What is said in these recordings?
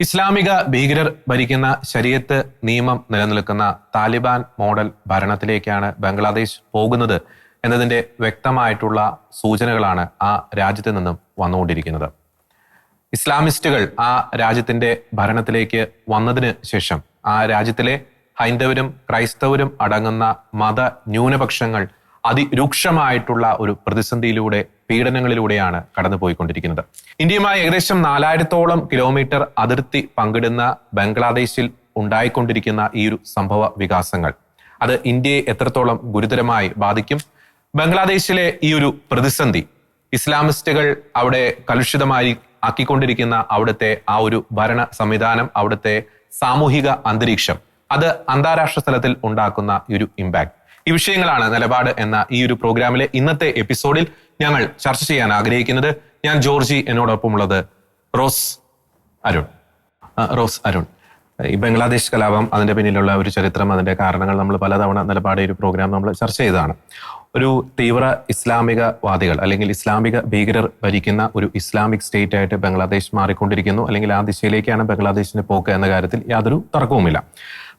ഇസ്ലാമിക ഭീകരർ ഭരിക്കുന്ന ശരീരത്ത് നിയമം നിലനിൽക്കുന്ന താലിബാൻ മോഡൽ ഭരണത്തിലേക്കാണ് ബംഗ്ലാദേശ് പോകുന്നത് എന്നതിന്റെ വ്യക്തമായിട്ടുള്ള സൂചനകളാണ് ആ രാജ്യത്ത് നിന്നും വന്നുകൊണ്ടിരിക്കുന്നത്. ഇസ്ലാമിസ്റ്റുകൾ ആ രാജ്യത്തിന്റെ ഭരണത്തിലേക്ക് വന്നതിന് ശേഷം ആ രാജ്യത്തിലെ ഹൈന്ദവരും ക്രൈസ്തവരും അടങ്ങുന്ന മത ന്യൂനപക്ഷങ്ങൾ അതിരൂക്ഷമായിട്ടുള്ള ഒരു പ്രതിസന്ധിയിലൂടെ പീഡനങ്ങളിലൂടെയാണ് കടന്നുപോയിക്കൊണ്ടിരിക്കുന്നത്. ഇന്ത്യയുമായി ഏകദേശം നാലായിരത്തോളം കിലോമീറ്റർ അതിർത്തി പങ്കിടുന്ന ബംഗ്ലാദേശിൽ ഉണ്ടായിക്കൊണ്ടിരിക്കുന്ന ഈ ഒരു സംഭവ വികാസങ്ങൾ അത് ഇന്ത്യയെ എത്രത്തോളം ഗുരുതരമായി ബാധിക്കും? ബംഗ്ലാദേശിലെ ഈ ഒരു പ്രതിസന്ധി ഇസ്ലാമിസ്റ്റുകൾ അവിടെ കലുഷിതമായി ആക്കിക്കൊണ്ടിരിക്കുന്ന അവിടുത്തെ ആ ഒരു ഭരണ സംവിധാനം അവിടുത്തെ സാമൂഹിക അന്തരീക്ഷം അത് അന്താരാഷ്ട്ര തലത്തിൽ ഉണ്ടാക്കുന്ന ഈ ഒരു ഇമ്പാക്ട് ഈ വിഷയങ്ങളാണ് നിലപാട് എന്ന ഈ ഒരു പ്രോഗ്രാമിലെ ഇന്നത്തെ എപ്പിസോഡിൽ ഞങ്ങൾ ചർച്ച ചെയ്യാൻ ആഗ്രഹിക്കുന്നത് ഞാൻ ജോർജി എന്നോടൊപ്പം ഉള്ളത് റോസ് അരുൺ. റോസ് അരുൺ. ഈ ബംഗ്ലാദേശ് കലാപം അതിന്റെ പിന്നിലുള്ള ഒരു ചരിത്രം അതിന്റെ കാരണങ്ങൾ നമ്മൾ പലതവണ നിലപാട് ഒരു പ്രോഗ്രാം നമ്മൾ ചർച്ച ചെയ്തതാണ്. ഒരു തീവ്ര ഇസ്ലാമികവാദികൾ അല്ലെങ്കിൽ ഇസ്ലാമിക ഭീകരർ ഭരിക്കുന്ന ഒരു ഇസ്ലാമിക് സ്റ്റേറ്റ് ആയിട്ട് ബംഗ്ലാദേശ് മാറിക്കൊണ്ടിരിക്കുന്നു. അല്ലെങ്കിൽ ആ ദിശയിലേക്കാണ് ബംഗ്ലാദേശിന്റെ പോക്ക് എന്ന കാര്യത്തിൽ യാതൊരു തർക്കവുമില്ല.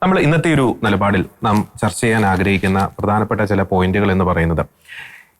നമ്മൾ ഇന്നത്തെ ഒരു നിലപാടിൽ നാം ചർച്ച ചെയ്യാൻ ആഗ്രഹിക്കുന്ന പ്രധാനപ്പെട്ട ചില പോയിന്റുകൾ എന്ന് പറയുന്നത്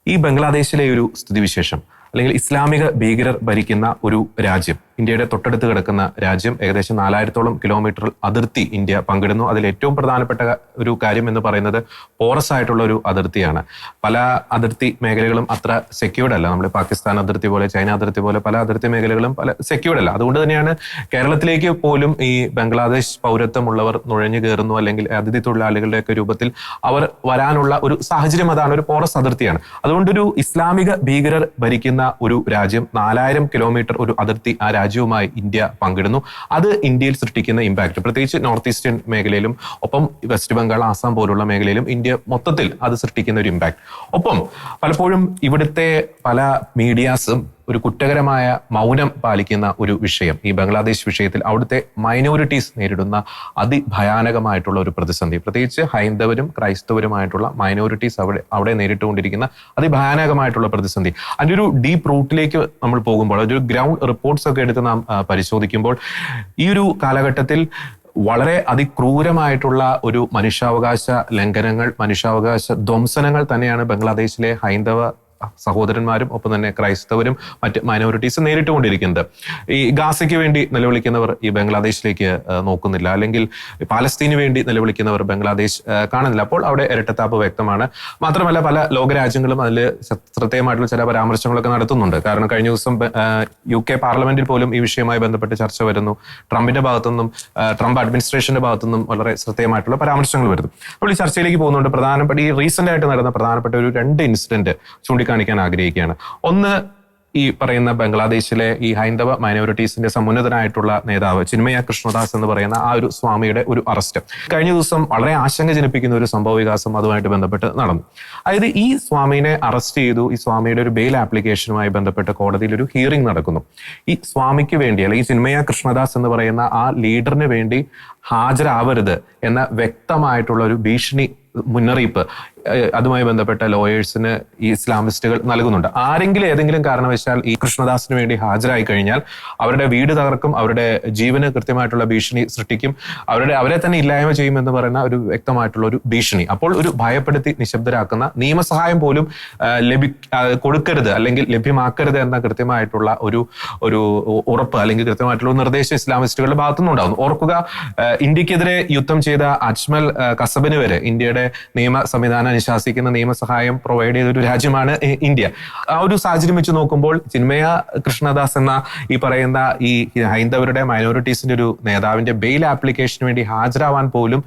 ഈ ബംഗ്ലാദേശിലെ ഒരു സ്ഥിതിവിശേഷം അല്ലെങ്കിൽ ഇസ്ലാമിക ഭീകരർ ഭരിക്കുന്ന ഒരു രാജ്യം ഇന്ത്യയുടെ തൊട്ടടുത്ത് കിടക്കുന്ന രാജ്യം ഏകദേശം നാലായിരത്തോളം കിലോമീറ്റർ അതിർത്തി ഇന്ത്യ പങ്കിടുന്നു. അതിൽ ഏറ്റവും പ്രധാനപ്പെട്ട ഒരു കാര്യം എന്ന് പറയുന്നത് പോറസ് ആയിട്ടുള്ള ഒരു അതിർത്തിയാണ്. പല അതിർത്തി മേഖലകളും അത്ര സെക്യൂർഡ് അല്ല. നമ്മുടെ പാകിസ്ഥാൻ അതിർത്തി പോലെ ചൈന അതിർത്തി പോലെ പല അതിർത്തി മേഖലകളും പല സെക്യൂർഡ് അല്ല. അതുകൊണ്ട് തന്നെയാണ് കേരളത്തിലേക്ക് പോലും ഈ ബംഗ്ലാദേശ് പൗരത്വമുള്ളവർ നുഴഞ്ഞു കയറുന്നു അല്ലെങ്കിൽ അതിഥി തൊഴിലാളികളുടെയൊക്കെ രൂപത്തിൽ അവർ വരാനുള്ള ഒരു സാഹചര്യം അതാണ് ഒരു പോറസ് അതിർത്തിയാണ്. അതുകൊണ്ടൊരു ഇസ്ലാമിക ഭീകരർ ഭരിക്കുന്ന ഒരു രാജ്യം നാലായിരം കിലോമീറ്റർ ഒരു അതിർത്തി ആ രാജ്യവുമായി ഇന്ത്യ പങ്കിടുന്നു. അത് ഇന്ത്യയിൽ സൃഷ്ടിക്കുന്ന ഇമ്പാക്ട് പ്രത്യേകിച്ച് നോർത്ത് ഈസ്റ്റേൺ മേഖലയിലും ഒപ്പം വെസ്റ്റ് ബംഗാൾ ആസാം പോലുള്ള മേഖലയിലും ഇന്ത്യ മൊത്തത്തിൽ അത് സൃഷ്ടിക്കുന്ന ഒരു ഇമ്പാക്ട് ഒപ്പം പലപ്പോഴും ഇവിടുത്തെ പല മീഡിയാസും ഒരു കുറ്റകരമായ മൗനം പാലിക്കുന്ന ഒരു വിഷയം. ഈ ബംഗ്ലാദേശ് വിഷയത്തിൽ അവിടുത്തെ മൈനോറിറ്റീസ് നേരിടുന്ന അതിഭയാനകമായിട്ടുള്ള ഒരു പ്രതിസന്ധി. പ്രത്യേകിച്ച് ഹൈന്ദവരും ക്രൈസ്തവരുമായിട്ടുള്ള മൈനോറിറ്റീസ് അവിടെ അവിടെ നേരിട്ടുകൊണ്ടിരിക്കുന്ന അതിഭയാനകമായിട്ടുള്ള പ്രതിസന്ധി. അതിന്റെ ഒരു ഡീപ്പ് റൂട്ടിലേക്ക് നമ്മൾ പോകുമ്പോൾ ഒരു ഗ്രൗണ്ട് റിപ്പോർട്ട്സ് ഒക്കെ എടുത്ത് നാം പരിശോധിക്കുമ്പോൾ ഈ ഒരു കാലഘട്ടത്തിൽ വളരെ അതിക്രൂരമായിട്ടുള്ള ഒരു മനുഷ്യാവകാശ ലംഘനങ്ങൾ മനുഷ്യാവകാശ ധ്വംസനങ്ങൾ തന്നെയാണ് ബംഗ്ലാദേശിലെ ഹൈന്ദവ സഹോദരന്മാരും ഒപ്പം തന്നെ ക്രൈസ്തവരും മറ്റ് മൈനോറിറ്റീസ് നേരിട്ടുകൊണ്ടിരിക്കുന്നത് ഈ ഗാസയ്ക്ക് വേണ്ടി നിലവിളിക്കുന്നവർ ഈ ബംഗ്ലാദേശിലേക്ക് നോക്കുന്നില്ല. അല്ലെങ്കിൽ പാലസ്തീന് വേണ്ടി നിലവിളിക്കുന്നവർ ബംഗ്ലാദേശ് കാണുന്നില്ല. അപ്പോൾ അവിടെ ഇരട്ടത്താപ്പ് വ്യക്തമാണ്. മാത്രമല്ല പല ലോകരാജ്യങ്ങളും അതിൽ ശ്രദ്ധേയമായിട്ടുള്ള ചില പരാമർശങ്ങളൊക്കെ നടത്തുന്നുണ്ട്. കാരണം കഴിഞ്ഞ ദിവസം യു കെ പാർലമെന്റിൽ പോലും ഈ വിഷയവുമായി ബന്ധപ്പെട്ട് ചർച്ച വരുന്നു. ട്രംപിന്റെ ഭാഗത്തുനിന്നും ട്രംപ് അഡ്മിനിസ്ട്രേഷന്റെ ഭാഗത്തുനിന്നും വളരെ ശ്രദ്ധേയമായിട്ടുള്ള പരാമർശങ്ങൾ വരുന്നു. അപ്പോൾ ഈ ചർച്ചയിലേക്ക് പോകുന്നുണ്ട്. പ്രധാനപ്പെട്ട ഈ റീസെന്റ് ആയിട്ട് നടന്ന പ്രധാനപ്പെട്ട ഒരു രണ്ട് ഇൻസിഡന്റ് ചൂണ്ടിക്കാണിക്കാൻ ആഗ്രഹിക്കുകയാണ്. ഒന്ന് ഈ പറയുന്ന ബംഗ്ലാദേശിലെ ഈ ഹൈന്ദവ മൈനോറിറ്റീസിന്റെ സമുന്നതനായിട്ടുള്ള നേതാവ് ചിന്മയ കൃഷ്ണദാസ് എന്ന് പറയുന്ന ആ ഒരു സ്വാമിയുടെ ഒരു അറസ്റ്റ് കഴിഞ്ഞ ദിവസം വളരെ ആശങ്ക ജനിപ്പിക്കുന്ന ഒരു സംഭവ വികാസം അതുമായിട്ട് ബന്ധപ്പെട്ട് നടന്നു. അതായത് ഈ സ്വാമിനെ അറസ്റ്റ് ചെയ്തു ഈ സ്വാമിയുടെ ഒരു ബെയിൽ ആപ്ലിക്കേഷനുമായി ബന്ധപ്പെട്ട് കോടതിയിൽ ഒരു ഹിയറിംഗ് നടക്കുന്നു. ഈ സ്വാമിക്ക് വേണ്ടി അല്ലെങ്കിൽ ചിന്മയ കൃഷ്ണദാസ് എന്ന് പറയുന്ന ആ ലീഡറിന് വേണ്ടി ഹാജരാവരുത് എന്ന വ്യക്തമായിട്ടുള്ള ഒരു ഭീഷണി മുന്നറിയിപ്പ് അതുമായി ബന്ധപ്പെട്ട ലോയേഴ്സിന് ഈ ഇസ്ലാമിസ്റ്റുകൾ നൽകുന്നുണ്ട്. ആരെങ്കിലും ഏതെങ്കിലും കാരണവശാൽ ഈ കൃഷ്ണദാസിന് വേണ്ടി ഹാജരായി കഴിഞ്ഞാൽ അവരുടെ വീട് തകർക്കും അവരുടെ ജീവന് കൃത്യമായിട്ടുള്ള ഭീഷണി സൃഷ്ടിക്കും അവരുടെ അവരെ തന്നെ ഇല്ലായ്മ ചെയ്യുമെന്ന് പറയുന്ന ഒരു വ്യക്തമായിട്ടുള്ള ഒരു ഭീഷണി. അപ്പോൾ ഒരു ഭയപ്പെടുത്തി നിശബ്ദരാക്കുന്ന നിയമസഹായം പോലും ലഭി കൊടുക്കരുത് അല്ലെങ്കിൽ ലഭ്യമാക്കരുത് എന്ന കൃത്യമായിട്ടുള്ള ഒരു ഒരു ഉറപ്പ് അല്ലെങ്കിൽ കൃത്യമായിട്ടുള്ള നിർദ്ദേശം ഇസ്ലാമിസ്റ്റുകളുടെ ഭാഗത്തുനിന്നുണ്ടാകുന്നു. ഓർക്കുക ഇന്ത്യക്കെതിരെ യുദ്ധം ചെയ്ത അജ്മൽ കസബിന് വരെ ഇന്ത്യയുടെ നിയമ സംവിധാനം അനുശാസിക്കുന്ന നിയമസഹായം പ്രൊവൈഡ് ചെയ്ത ഒരു രാജ്യമാണ് ഇന്ത്യ. ആ ഒരു സാഹചര്യം വെച്ച് നോക്കുമ്പോൾ ചിന്മയ കൃഷ്ണദാസ് എന്ന ഈ പറയുന്ന ഈ ഹൈന്ദവരുടെ മൈനോറിറ്റീസിന്റെ ഒരു നേതാവിന്റെ ബെയിൽ ആപ്ലിക്കേഷന് വേണ്ടി ഹാജരാവാൻ പോലും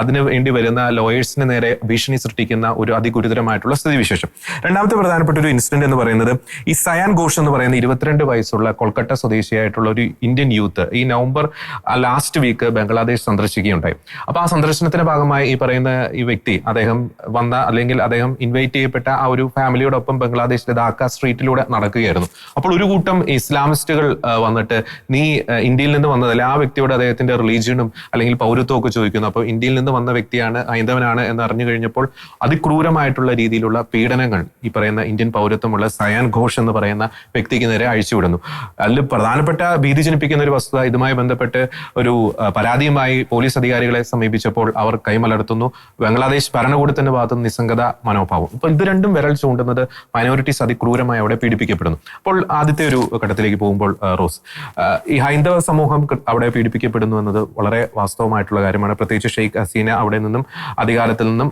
അതിനു വേണ്ടി വരുന്ന ലോയേഴ്സിന് നേരെ ഭീഷണി സൃഷ്ടിക്കുന്ന ഒരു അതിഗുരുതരമായിട്ടുള്ള സ്ഥിതിവിശേഷം. രണ്ടാമത്തെ പ്രധാനപ്പെട്ട ഒരു ഇൻസിഡന്റ് എന്ന് പറയുന്നത് ഈ സയാൻ ഘോഷ് എന്ന് പറയുന്ന ഇരുപത്തിരണ്ട് വയസ്സുള്ള കൊൽക്കട്ട സ്വദേശിയായിട്ടുള്ള ഒരു ഇന്ത്യൻ യൂത്ത് ഈ നവംബർ ലാസ്റ്റ് വീക്ക് ബംഗ്ലാദേശ് സന്ദർശിക്കുകയുണ്ടായി. അപ്പൊ ആ സന്ദർശനത്തിന്റെ ഭാഗമായി ഈ പറയുന്ന ഈ വ്യക്തി അദ്ദേഹം വന്ന അല്ലെങ്കിൽ അദ്ദേഹം ഇൻവൈറ്റ് ചെയ്യപ്പെട്ട ആ ഒരു ഫാമിലിയോടൊപ്പം ബംഗ്ലാദേശിലെ ധാക്ക സ്ട്രീറ്റിലൂടെ നടക്കുകയായിരുന്നു. അപ്പോൾ ഒരു കൂട്ടം ഇസ്ലാമിസ്റ്റുകൾ വന്നിട്ട് നീ ഇന്ത്യയിൽ നിന്ന് വന്നതല്ല? ആ വ്യക്തിയോട് അദ്ദേഹത്തിന്റെ റിലീജിയനും അല്ലെങ്കിൽ പൗരത്വം ഒക്കെ ചോദിക്കുന്നു. അപ്പോൾ ഇന്ത്യയിൽ നിന്ന് വന്ന വ്യക്തിയാണ് ഹൈന്ദവനാണ് എന്ന് അറിഞ്ഞു കഴിഞ്ഞപ്പോൾ അതിക്രൂരമായിട്ടുള്ള രീതിയിലുള്ള പീഡനങ്ങൾ ഈ പറയുന്ന ഇന്ത്യൻ പൗരത്വമുള്ള സയാൻ ഘോഷ് എന്ന് പറയുന്ന വ്യക്തിക്ക് നേരെ അഴിച്ചുവിടുന്നു. അതിൽ പ്രധാനപ്പെട്ട ഭീതി ജനിപ്പിക്കുന്ന ഒരു വസ്തുത ഇതുമായി ബന്ധപ്പെട്ട് ഒരു പരാതിയുമായി പോലീസ് അധികാരികളെ സമീപിച്ചപ്പോൾ അവർ കൈമലർത്തുന്നു. ബംഗ്ലാദേശ് ഭരണകൂടത്തിന്റെ ഭാഗത്ത് നിസ്സംഗത മനോഭാവം. ഇപ്പൊ ഇത് രണ്ടും വിരൽ ചൂണ്ടുന്നത് മൈനോറിറ്റീസ് അതിക്രൂരമായി അവിടെ പീഡിപ്പിക്കപ്പെടുന്നു. അപ്പോൾ ആദ്യത്തെ ഒരു ഘട്ടത്തിലേക്ക് പോകുമ്പോൾ റോസ്. ഈ ഹൈന്ദവ സമൂഹം അവിടെ പീഡിപ്പിക്കപ്പെടുന്നു എന്നത് വളരെ വാസ്തവമായിട്ടുള്ള കാര്യമാണ്. പ്രത്യേകിച്ച് ഷെയ്ഖ് ഹസീന അവിടെ നിന്നും അധികാരത്തിൽ നിന്നും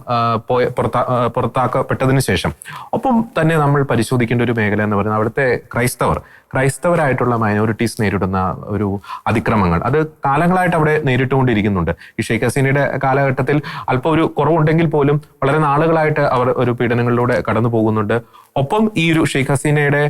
പുറത്താക്കപ്പെട്ടതിന് ശേഷം. ഒപ്പം തന്നെ നമ്മൾ പരിശോധിക്കേണ്ട ഒരു മേഖല എന്ന് പറയുന്നത് അവിടുത്തെ ക്രൈസ്തവർ ക്രൈസ്തവരായിട്ടുള്ള മൈനോറിറ്റീസ് നേരിടുന്ന ഒരു അതിക്രമങ്ങൾ. അത് കാലങ്ങളായിട്ട് അവിടെ നേരിട്ടുകൊണ്ടിരിക്കുന്നുണ്ട്. ഈ ഷെയ്ഖ് ഹസീനയുടെ കാലഘട്ടത്തിൽ അല്പം ഒരു കുറവുണ്ടെങ്കിൽ പോലും വളരെ നാളുകളായിട്ട് അവർ ഒരു പീഡനങ്ങളിലൂടെ കടന്നു പോകുന്നുണ്ട് ഒപ്പം ഈ ഒരു ഷെയ്ഖ് ഹസീനയുടെ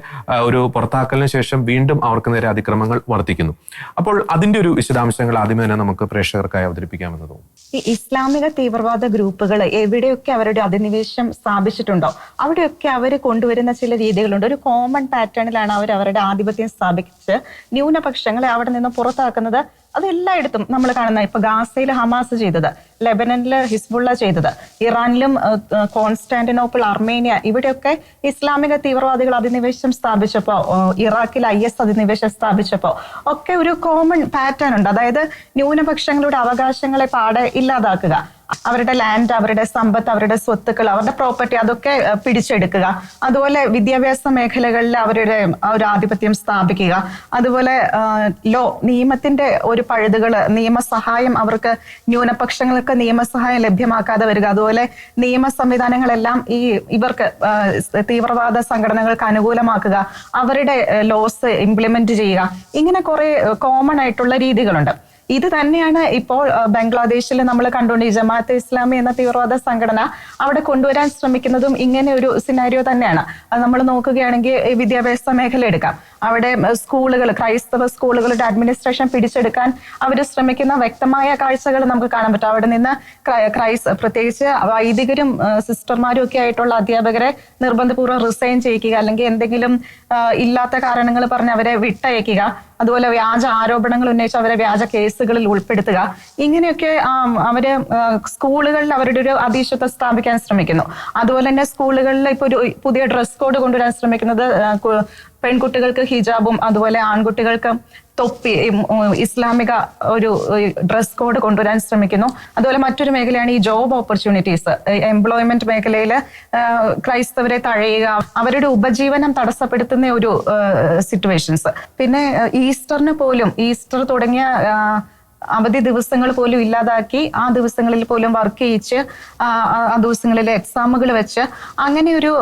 ഒരു പുറത്താക്കലിന് ശേഷം വീണ്ടും അവർക്ക് നേരെ അതിക്രമങ്ങൾ വർദ്ധിക്കുന്നു. അപ്പോൾ അതിന്റെ ഒരു വിശദാംശങ്ങൾ ആദ്യമേ തന്നെ നമുക്ക് പ്രേക്ഷകർക്കായി അവതരിപ്പിക്കാമെന്ന് തോന്നുന്നു. ഈ ഇസ്ലാമിക തീവ്രവാദ ഗ്രൂപ്പുകൾ എവിടെയൊക്കെ അവരുടെ അധിനിവേശം സ്ഥാപിച്ചിട്ടുണ്ടോ? അവിടെയൊക്കെ അവർ കൊണ്ടുവരുന്ന ചില രീതികളുണ്ട്. ഒരു കോമൺ പാറ്റേണിലാണ് അവർ അവരുടെ ആധിപത്യം സ്ഥാപിച്ച് ന്യൂനപക്ഷങ്ങളെ അവിടെ നിന്ന് പുറത്താക്കുന്നത്. അത് എല്ലായിടത്തും നമ്മൾ കാണുന്ന ഇപ്പൊ ഗാസയിൽ ഹമാസ് ചെയ്തത് ലെബനനിൽ ഹിസ്ബുള്ള ചെയ്തത് ഇറാനിലും കോൺസ്റ്റാന്റിനോപ്പിൾ അർമേനിയ ഇവിടെയൊക്കെ ഇസ്ലാമിക തീവ്രവാദികൾ അധിനിവേശം സ്ഥാപിച്ചപ്പോൾ ഇറാഖിൽ ഐ എസ് അധിനിവേശം സ്ഥാപിച്ചപ്പോ ഒക്കെ ഒരു കോമൺ പാറ്റേൺ ഉണ്ട്. അതായത് ന്യൂനപക്ഷങ്ങളുടെ അവകാശങ്ങളെ പാടെ ഇല്ലാതാക്കുക. അവരുടെ ലാൻഡ് അവരുടെ സമ്പത്ത് അവരുടെ സ്വത്തുക്കൾ അവരുടെ പ്രോപ്പർട്ടി അതൊക്കെ പിടിച്ചെടുക്കുക. അതുപോലെ വിദ്യാഭ്യാസ മേഖലകളിൽ അവരുടെ ഒരു ആധിപത്യം സ്ഥാപിക്കുക. അതുപോലെ ലോ നിയമത്തിന്റെ ഒരു പഴുതുകൾ നിയമസഹായം അവർക്ക് ന്യൂനപക്ഷങ്ങൾക്ക് നിയമസഹായം ലഭ്യമാക്കാതെ വരിക. അതുപോലെ നിയമ സംവിധാനങ്ങളെല്ലാം ഈ ഇവർക്ക് തീവ്രവാദ സംഘടനകൾക്ക് അനുകൂലമാക്കുക. അവരുടെ ലോസ് ഇംപ്ലിമെന്റ് ചെയ്യുക. ഇങ്ങനെ കുറെ കോമൺ ആയിട്ടുള്ള രീതികളുണ്ട്. ഇത് തന്നെയാണ് ഇപ്പോൾ ബംഗ്ലാദേശിൽ നമ്മൾ കണ്ടുകൊണ്ട് ജമാഅത്തെ ഇസ്ലാമി എന്ന തീവ്രവാദ സംഘടന അവിടെ കൊണ്ടുവരാൻ ശ്രമിക്കുന്നതും ഇങ്ങനെ ഒരു സിനാരിയോ തന്നെയാണ്. അത് നമ്മൾ നോക്കുകയാണെങ്കിൽ വിദ്യാഭ്യാസ മേഖല എടുക്കാം. അവിടെ സ്കൂളുകൾ ക്രൈസ്തവ സ്കൂളുകളുടെ അഡ്മിനിസ്ട്രേഷൻ പിടിച്ചെടുക്കാൻ അവർ ശ്രമിക്കുന്ന വ്യക്തമായ കാഴ്ചകൾ നമുക്ക് കാണാൻ പറ്റും. അവിടെ നിന്ന് ക്രൈസ് പ്രത്യേകിച്ച് വൈദികരും സിസ്റ്റർമാരും ഒക്കെ ആയിട്ടുള്ള അധ്യാപകരെ നിർബന്ധപൂർവം റിസൈൻ ചെയ്യിക്കുക അല്ലെങ്കിൽ എന്തെങ്കിലും ഇല്ലാത്ത കാരണങ്ങൾ പറഞ്ഞ് അവരെ വിട്ടയക്കുക. അതുപോലെ വ്യാജ ആരോപണങ്ങൾ ഉന്നയിച്ച് അവരെ വ്യാജ കേസുകളിൽ ഉൾപ്പെടുത്തുക. ഇങ്ങനെയൊക്കെ അവർ സ്കൂളുകളിൽ അവരുടെ ഒരു അതീശത്വം സ്ഥാപിക്കാൻ ശ്രമിക്കുന്നു. അതുപോലെ തന്നെ സ്കൂളുകളിൽ ഇപ്പൊ ഒരു പുതിയ ഡ്രസ് കോഡ് കൊണ്ടുവരാൻ ശ്രമിക്കുന്നത് പെൺകുട്ടികൾക്ക് ഹിജാബും അതുപോലെ ആൺകുട്ടികൾക്ക് തൊപ്പി ഇസ്ലാമിക ഒരു ഡ്രസ് കോഡ് കൊണ്ടുവരാൻ ശ്രമിക്കുന്നു. അതുപോലെ മറ്റൊരു മേഖലയാണ് ഈ ജോബ് ഓപ്പർച്യൂണിറ്റീസ് എംപ്ലോയ്മെന്റ് മേഖലയിൽ ക്രൈസ്തവരെ തഴയുക അവരുടെ ഉപജീവനം തടസ്സപ്പെടുത്തുന്ന ഒരു സിറ്റുവേഷൻസ് പിന്നെ ഈസ്റ്ററിന് പോലും ഈസ്റ്റർ തുടങ്ങിയ അവധി ദിവസങ്ങൾ പോലും ഇല്ലാതാക്കി ആ ദിവസങ്ങളിൽ പോലും വർക്ക് ചെയ്യിച്ച് ആ ദിവസങ്ങളിൽ എക്സാമുകൾ വെച്ച് അങ്ങനെ ഒരു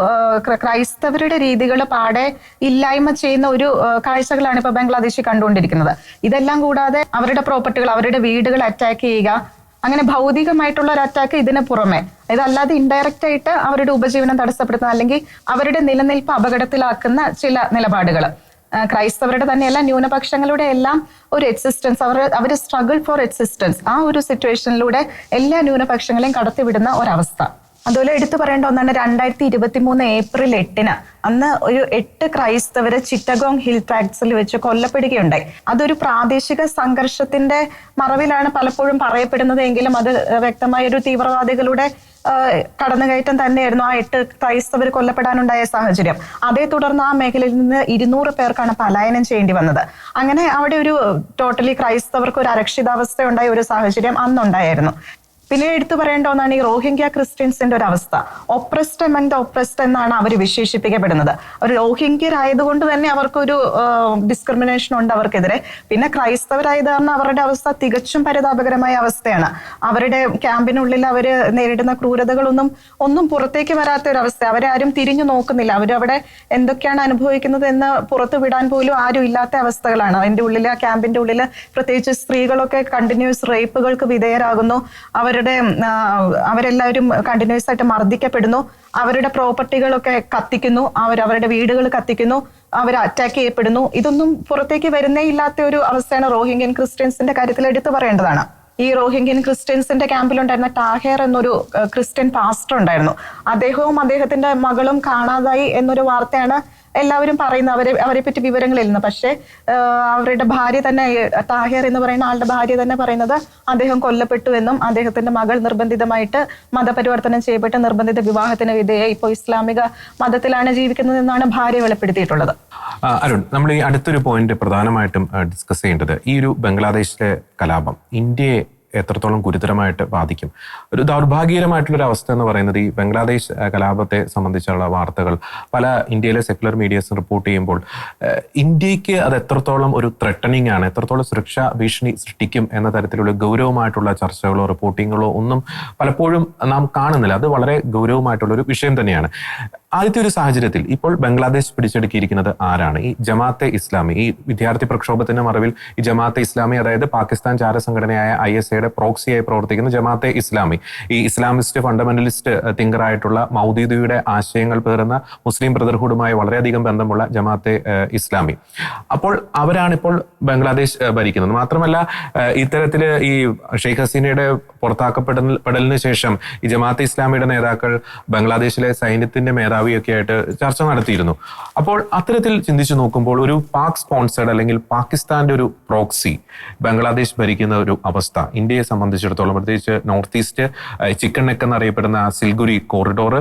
ക്രൈസ്തവരുടെ രീതികൾ പാടെ ഇല്ലായ്മ ചെയ്യുന്ന ഒരു കാഴ്ചകളാണ് ഇപ്പൊ ബംഗ്ലാദേശിൽ കണ്ടുകൊണ്ടിരിക്കുന്നത്. ഇതെല്ലാം കൂടാതെ അവരുടെ പ്രോപ്പർട്ടികൾ അവരുടെ വീടുകൾ അറ്റാക്ക് ചെയ്യുക അങ്ങനെ ഭൗതികമായിട്ടുള്ള ഒരു അറ്റാക്ക് ഇതിന് പുറമെ. ഇതല്ലാതെ ഇൻഡയറക്റ്റ് ആയിട്ട് അവരുടെ ഉപജീവനം തടസ്സപ്പെടുത്തുന്ന അല്ലെങ്കിൽ അവരുടെ നിലനിൽപ്പ് അപകടത്തിലാക്കുന്ന ചില നിലപാടുകൾ. ക്രൈസ്തവരുടെ തന്നെയല്ല ന്യൂനപക്ഷങ്ങളുടെ എല്ലാം ഒരു എക്സിസ്റ്റൻസ് അവർ അവർ സ്ട്രഗിൾ ഫോർ എക്സിസ്റ്റൻസ് ആ ഒരു സിറ്റുവേഷനിലൂടെ എല്ലാ ന്യൂനപക്ഷങ്ങളെയും കടത്തിവിടുന്ന ഒരവസ്ഥ. അതുപോലെ എടുത്തു പറയേണ്ട ഒന്നാണ് രണ്ടായിരത്തി ഇരുപത്തി മൂന്ന് ഏപ്രിൽ എട്ടിന് അന്ന് ഒരു എട്ട് ക്രൈസ്തവരെ ചിറ്റഗോങ് ഹിൽ ട്രാക്ട്സിൽ വെച്ച് കൊല്ലപ്പെടുകയുണ്ടായി. അതൊരു പ്രാദേശിക സംഘർഷത്തിന്റെ മറവിലാണ് പലപ്പോഴും പറയപ്പെടുന്നത്. എങ്കിലും അത് വ്യക്തമായ ഒരു തീവ്രവാദികളുടെ കടന്നുകയറ്റം തന്നെയായിരുന്നു ആ എട്ട് ക്രൈസ്തവർ കൊല്ലപ്പെടാനുണ്ടായ സാഹചര്യം. അതേ തുടർന്ന് ആ മേഖലയിൽ നിന്ന് ഇരുന്നൂറ് പേർക്കാണ് പലായനം ചെയ്യേണ്ടി വന്നത്. അങ്ങനെ അവിടെ ഒരു ടോട്ടലി ക്രൈസ്തവർക്ക് ഒരു അരക്ഷിതാവസ്ഥ ഉണ്ടായ ഒരു സാഹചര്യം അന്നുണ്ടായിരുന്നു. പിന്നെ എടുത്തു പറയേണ്ട ഒന്നാണ് ഈ റോഹിംഗ്യ ക്രിസ്ത്യൻസിന്റെ ഒരു അവസ്ഥ. ഒപ്രസ്റ്റ് എമംഗ് ഒപ്രസ്റ്റ് എന്നാണ് അവർ വിശേഷിപ്പിക്കപ്പെടുന്നത്. അവർ റോഹിംഗ്യരായതുകൊണ്ട് തന്നെ അവർക്കൊരു ഡിസ്ക്രിമിനേഷൻ ഉണ്ട് അവർക്കെതിരെ. പിന്നെ ക്രൈസ്തവരായത് കാരണം അവരുടെ അവസ്ഥ തികച്ചും പരിതാപകരമായ അവസ്ഥയാണ്. അവരുടെ ക്യാമ്പിനുള്ളിൽ അവർ നേരിടുന്ന ക്രൂരതകളൊന്നും ഒന്നും പുറത്തേക്ക് വരാത്ത ഒരു അവസ്ഥ അവരെ ആരും തിരിഞ്ഞു നോക്കുന്നില്ല. അവരവിടെ എന്തൊക്കെയാണ് അനുഭവിക്കുന്നത് എന്ന് പുറത്തു വിടാൻ പോലും ആരും ഇല്ലാത്ത അവസ്ഥകളാണ്. അതിന്റെ ഉള്ളിൽ ആ ക്യാമ്പിന്റെ ഉള്ളിൽ പ്രത്യേകിച്ച് സ്ത്രീകളൊക്കെ കണ്ടിന്യൂസ് റേപ്പുകൾക്ക് വിധേയരാകുന്നു. അവരുടെ അവരെല്ലാവരും കണ്ടിന്യൂസ് ആയിട്ട് മർദ്ദിക്കപ്പെടുന്നു. അവരുടെ പ്രോപ്പർട്ടികളൊക്കെ കത്തിക്കുന്നു. അവർ അവരുടെ വീടുകൾ കത്തിക്കുന്നു. അവർ അറ്റാക്ക് ചെയ്യപ്പെടുന്നു. ഇതൊന്നും പുറത്തേക്ക് വരുന്നേ ഇല്ലാത്ത ഒരു അവസ്ഥയാണ് റോഹിംഗ്യൻ ക്രിസ്ത്യൻസിന്റെ കാര്യത്തിൽ എടുത്തു പറയേണ്ടതാണ്. ഈ റോഹിംഗ്യൻ ക്രിസ്ത്യൻസിന്റെ ക്യാമ്പിലുണ്ടായിരുന്ന ടാഹേർ എന്നൊരു ക്രിസ്ത്യൻ പാസ്റ്റർ ഉണ്ടായിരുന്നു. അദ്ദേഹവും അദ്ദേഹത്തിന്റെ മകളും കാണാതായി എന്നൊരു വാർത്തയാണ് എല്ലാവരും പറയുന്ന അവരെ അവരെ പറ്റി വിവരങ്ങളില്ല. പക്ഷേ അവരുടെ ഭാര്യ തന്നെ താഹിർ എന്ന് പറയുന്ന ആളുടെ ഭാര്യ തന്നെ പറയുന്നത് അദ്ദേഹം കൊല്ലപ്പെട്ടു എന്നും അദ്ദേഹത്തിന്റെ മകൾ നിർബന്ധിതമായിട്ട് മതപരിവർത്തനം ചെയ്യപ്പെട്ട് നിർബന്ധിത വിവാഹത്തിന് വിധേയ ഇപ്പോൾ ഇസ്ലാമിക മതത്തിലാണ് ജീവിക്കുന്നതെന്നാണ് ഭാര്യ വെളിപ്പെടുത്തിയിട്ടുള്ളത്. അരുൺ നമ്മൾ ഈ അടുത്തൊരു പോയിന്റ് പ്രധാനമായിട്ടും ഡിസ്കസ് ചെയ്യേണ്ടത് ഈ ഒരു ബംഗ്ലാദേശിലെ കലാപം ഇന്ത്യയെ എത്രത്തോളം ഗുരുതരമായിട്ട് ബാധിക്കും. ഒരു ദൗർഭാഗ്യകരമായിട്ടുള്ള ഒരു അവസ്ഥ എന്ന് പറയുന്നത് ഈ ബംഗ്ലാദേശ് കലാപത്തെ സംബന്ധിച്ചുള്ള വാർത്തകൾ പല ഇന്ത്യയിലെ സെക്യുലർ മീഡിയസ് റിപ്പോർട്ട് ചെയ്യുമ്പോൾ ഇന്ത്യയ്ക്ക് അത് എത്രത്തോളം ഒരു ത്രെട്ടനിങ് ആണ് എത്രത്തോളം സുരക്ഷാ ഭീഷണി സൃഷ്ടിക്കും എന്ന തരത്തിലുള്ള ഗൗരവമായിട്ടുള്ള ചർച്ചകളോ റിപ്പോർട്ടിങ്ങുകളോ ഒന്നും പലപ്പോഴും നാം കാണുന്നില്ല. അത് വളരെ ഗൗരവമായിട്ടുള്ള ഒരു വിഷയം തന്നെയാണ്. ആദ്യത്തെ ഒരു സാഹചര്യത്തിൽ ഇപ്പോൾ ബംഗ്ലാദേശ് പിടിച്ചെടുക്കിയിരിക്കുന്നത് ആരാണ്? ഈ ജമാഅത്തെ ഇസ്ലാമി ഈ വിദ്യാർത്ഥി പ്രക്ഷോഭത്തിന്റെ മറവിൽ ഈ ജമാഅത്തെ ഇസ്ലാമി അതായത് പാകിസ്ഥാൻ ചാര സംഘടനയായ ഐ എസ് എയുടെ പ്രോക്സിയായി പ്രവർത്തിക്കുന്ന ജമാഅത്തെ ഇസ്ലാമി ഈ ഇസ്ലാമിസ്റ്റ് ഫണ്ടമെന്റലിസ്റ്റ് തിങ്കറായിട്ടുള്ള മൗദീദിയുടെ ആശയങ്ങൾ പേറുന്ന മുസ്ലിം ബ്രദർഹുഡുമായി വളരെയധികം ബന്ധമുള്ള ജമാഅത്തെ ഇസ്ലാമി. അപ്പോൾ അവരാണിപ്പോൾ ബംഗ്ലാദേശ് ഭരിക്കുന്നത്. മാത്രമല്ല ഇത്തരത്തിൽ ഈ ഷെയ്ഖ് ഹസീനയുടെ പുറത്താക്കപ്പെടൽ പെടലിന് ശേഷം ഈ ജമാഅത്തെ ഇസ്ലാമിയുടെ നേതാക്കൾ ബംഗ്ലാദേശിലെ സൈന്യത്തിന്റെ മേധാവിയൊക്കെ ആയിട്ട് ചർച്ച നടത്തിയിരുന്നു. അപ്പോൾ അത്തരത്തിൽ ചിന്തിച്ചു നോക്കുമ്പോൾ ഒരു പാക് സ്പോൺസേഡ് അല്ലെങ്കിൽ പാകിസ്ഥാന്റെ ഒരു പ്രോക്സി ബംഗ്ലാദേശ് ഭരിക്കുന്ന ഒരു അവസ്ഥ ഇന്ത്യയെ സംബന്ധിച്ചിടത്തോളം പ്രത്യേകിച്ച് നോർത്ത് ഈസ്റ്റ് ചിക്കൻ നെക്ക് എന്നറിയപ്പെടുന്ന ആ സിൽഗുരി കോറിഡോർ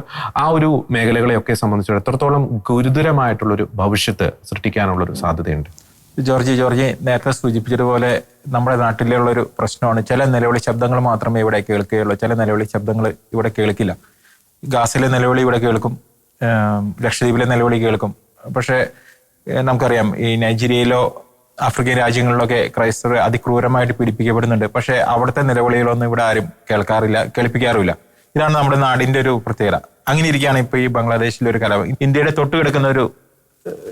ആ ഒരു മേഖലകളെയൊക്കെ സംബന്ധിച്ചിടത്തോളം എത്രത്തോളം ഗുരുതരമായിട്ടുള്ള ഒരു ഭവിഷ്യത്ത് സൃഷ്ടിക്കാനുള്ള ഒരു സാധ്യതയുണ്ട്. ജോർജി ജോർജി നേരത്തെ സൂചിപ്പിച്ചതുപോലെ നമ്മുടെ നാട്ടിലുള്ള ഒരു പ്രശ്നമാണ് ചില നിലവിളി ശബ്ദങ്ങൾ മാത്രമേ ഇവിടെ കേൾക്കുകയുള്ളൂ ചില നിലവിളി ശബ്ദങ്ങൾ ഇവിടെ കേൾക്കില്ല. ഗാസിലെ നിലവിളി ഇവിടെ കേൾക്കും ലക്ഷദ്വീപിലെ നിലവിളി കേൾക്കും. പക്ഷേ നമുക്കറിയാം ഈ നൈജീരിയയിലോ ആഫ്രിക്കൻ രാജ്യങ്ങളിലൊക്കെ ക്രൈസ്തവർ അതിക്രൂരമായിട്ട് പീഡിപ്പിക്കപ്പെടുന്നുണ്ട്. പക്ഷേ അവിടുത്തെ നിലവിളികളൊന്നും ഇവിടെ ആരും കേൾക്കാറില്ല കേൾപ്പിക്കാറുമില്ല. ഇതാണ് നമ്മുടെ നാടിന്റെ ഒരു പ്രത്യേകത. അങ്ങനെ ഇരിക്കുകയാണ് ഇപ്പൊ ഈ ബംഗ്ലാദേശിലെ ഒരു കലാപം ഇന്ത്യയുടെ തൊട്ട് കിടക്കുന്ന ഒരു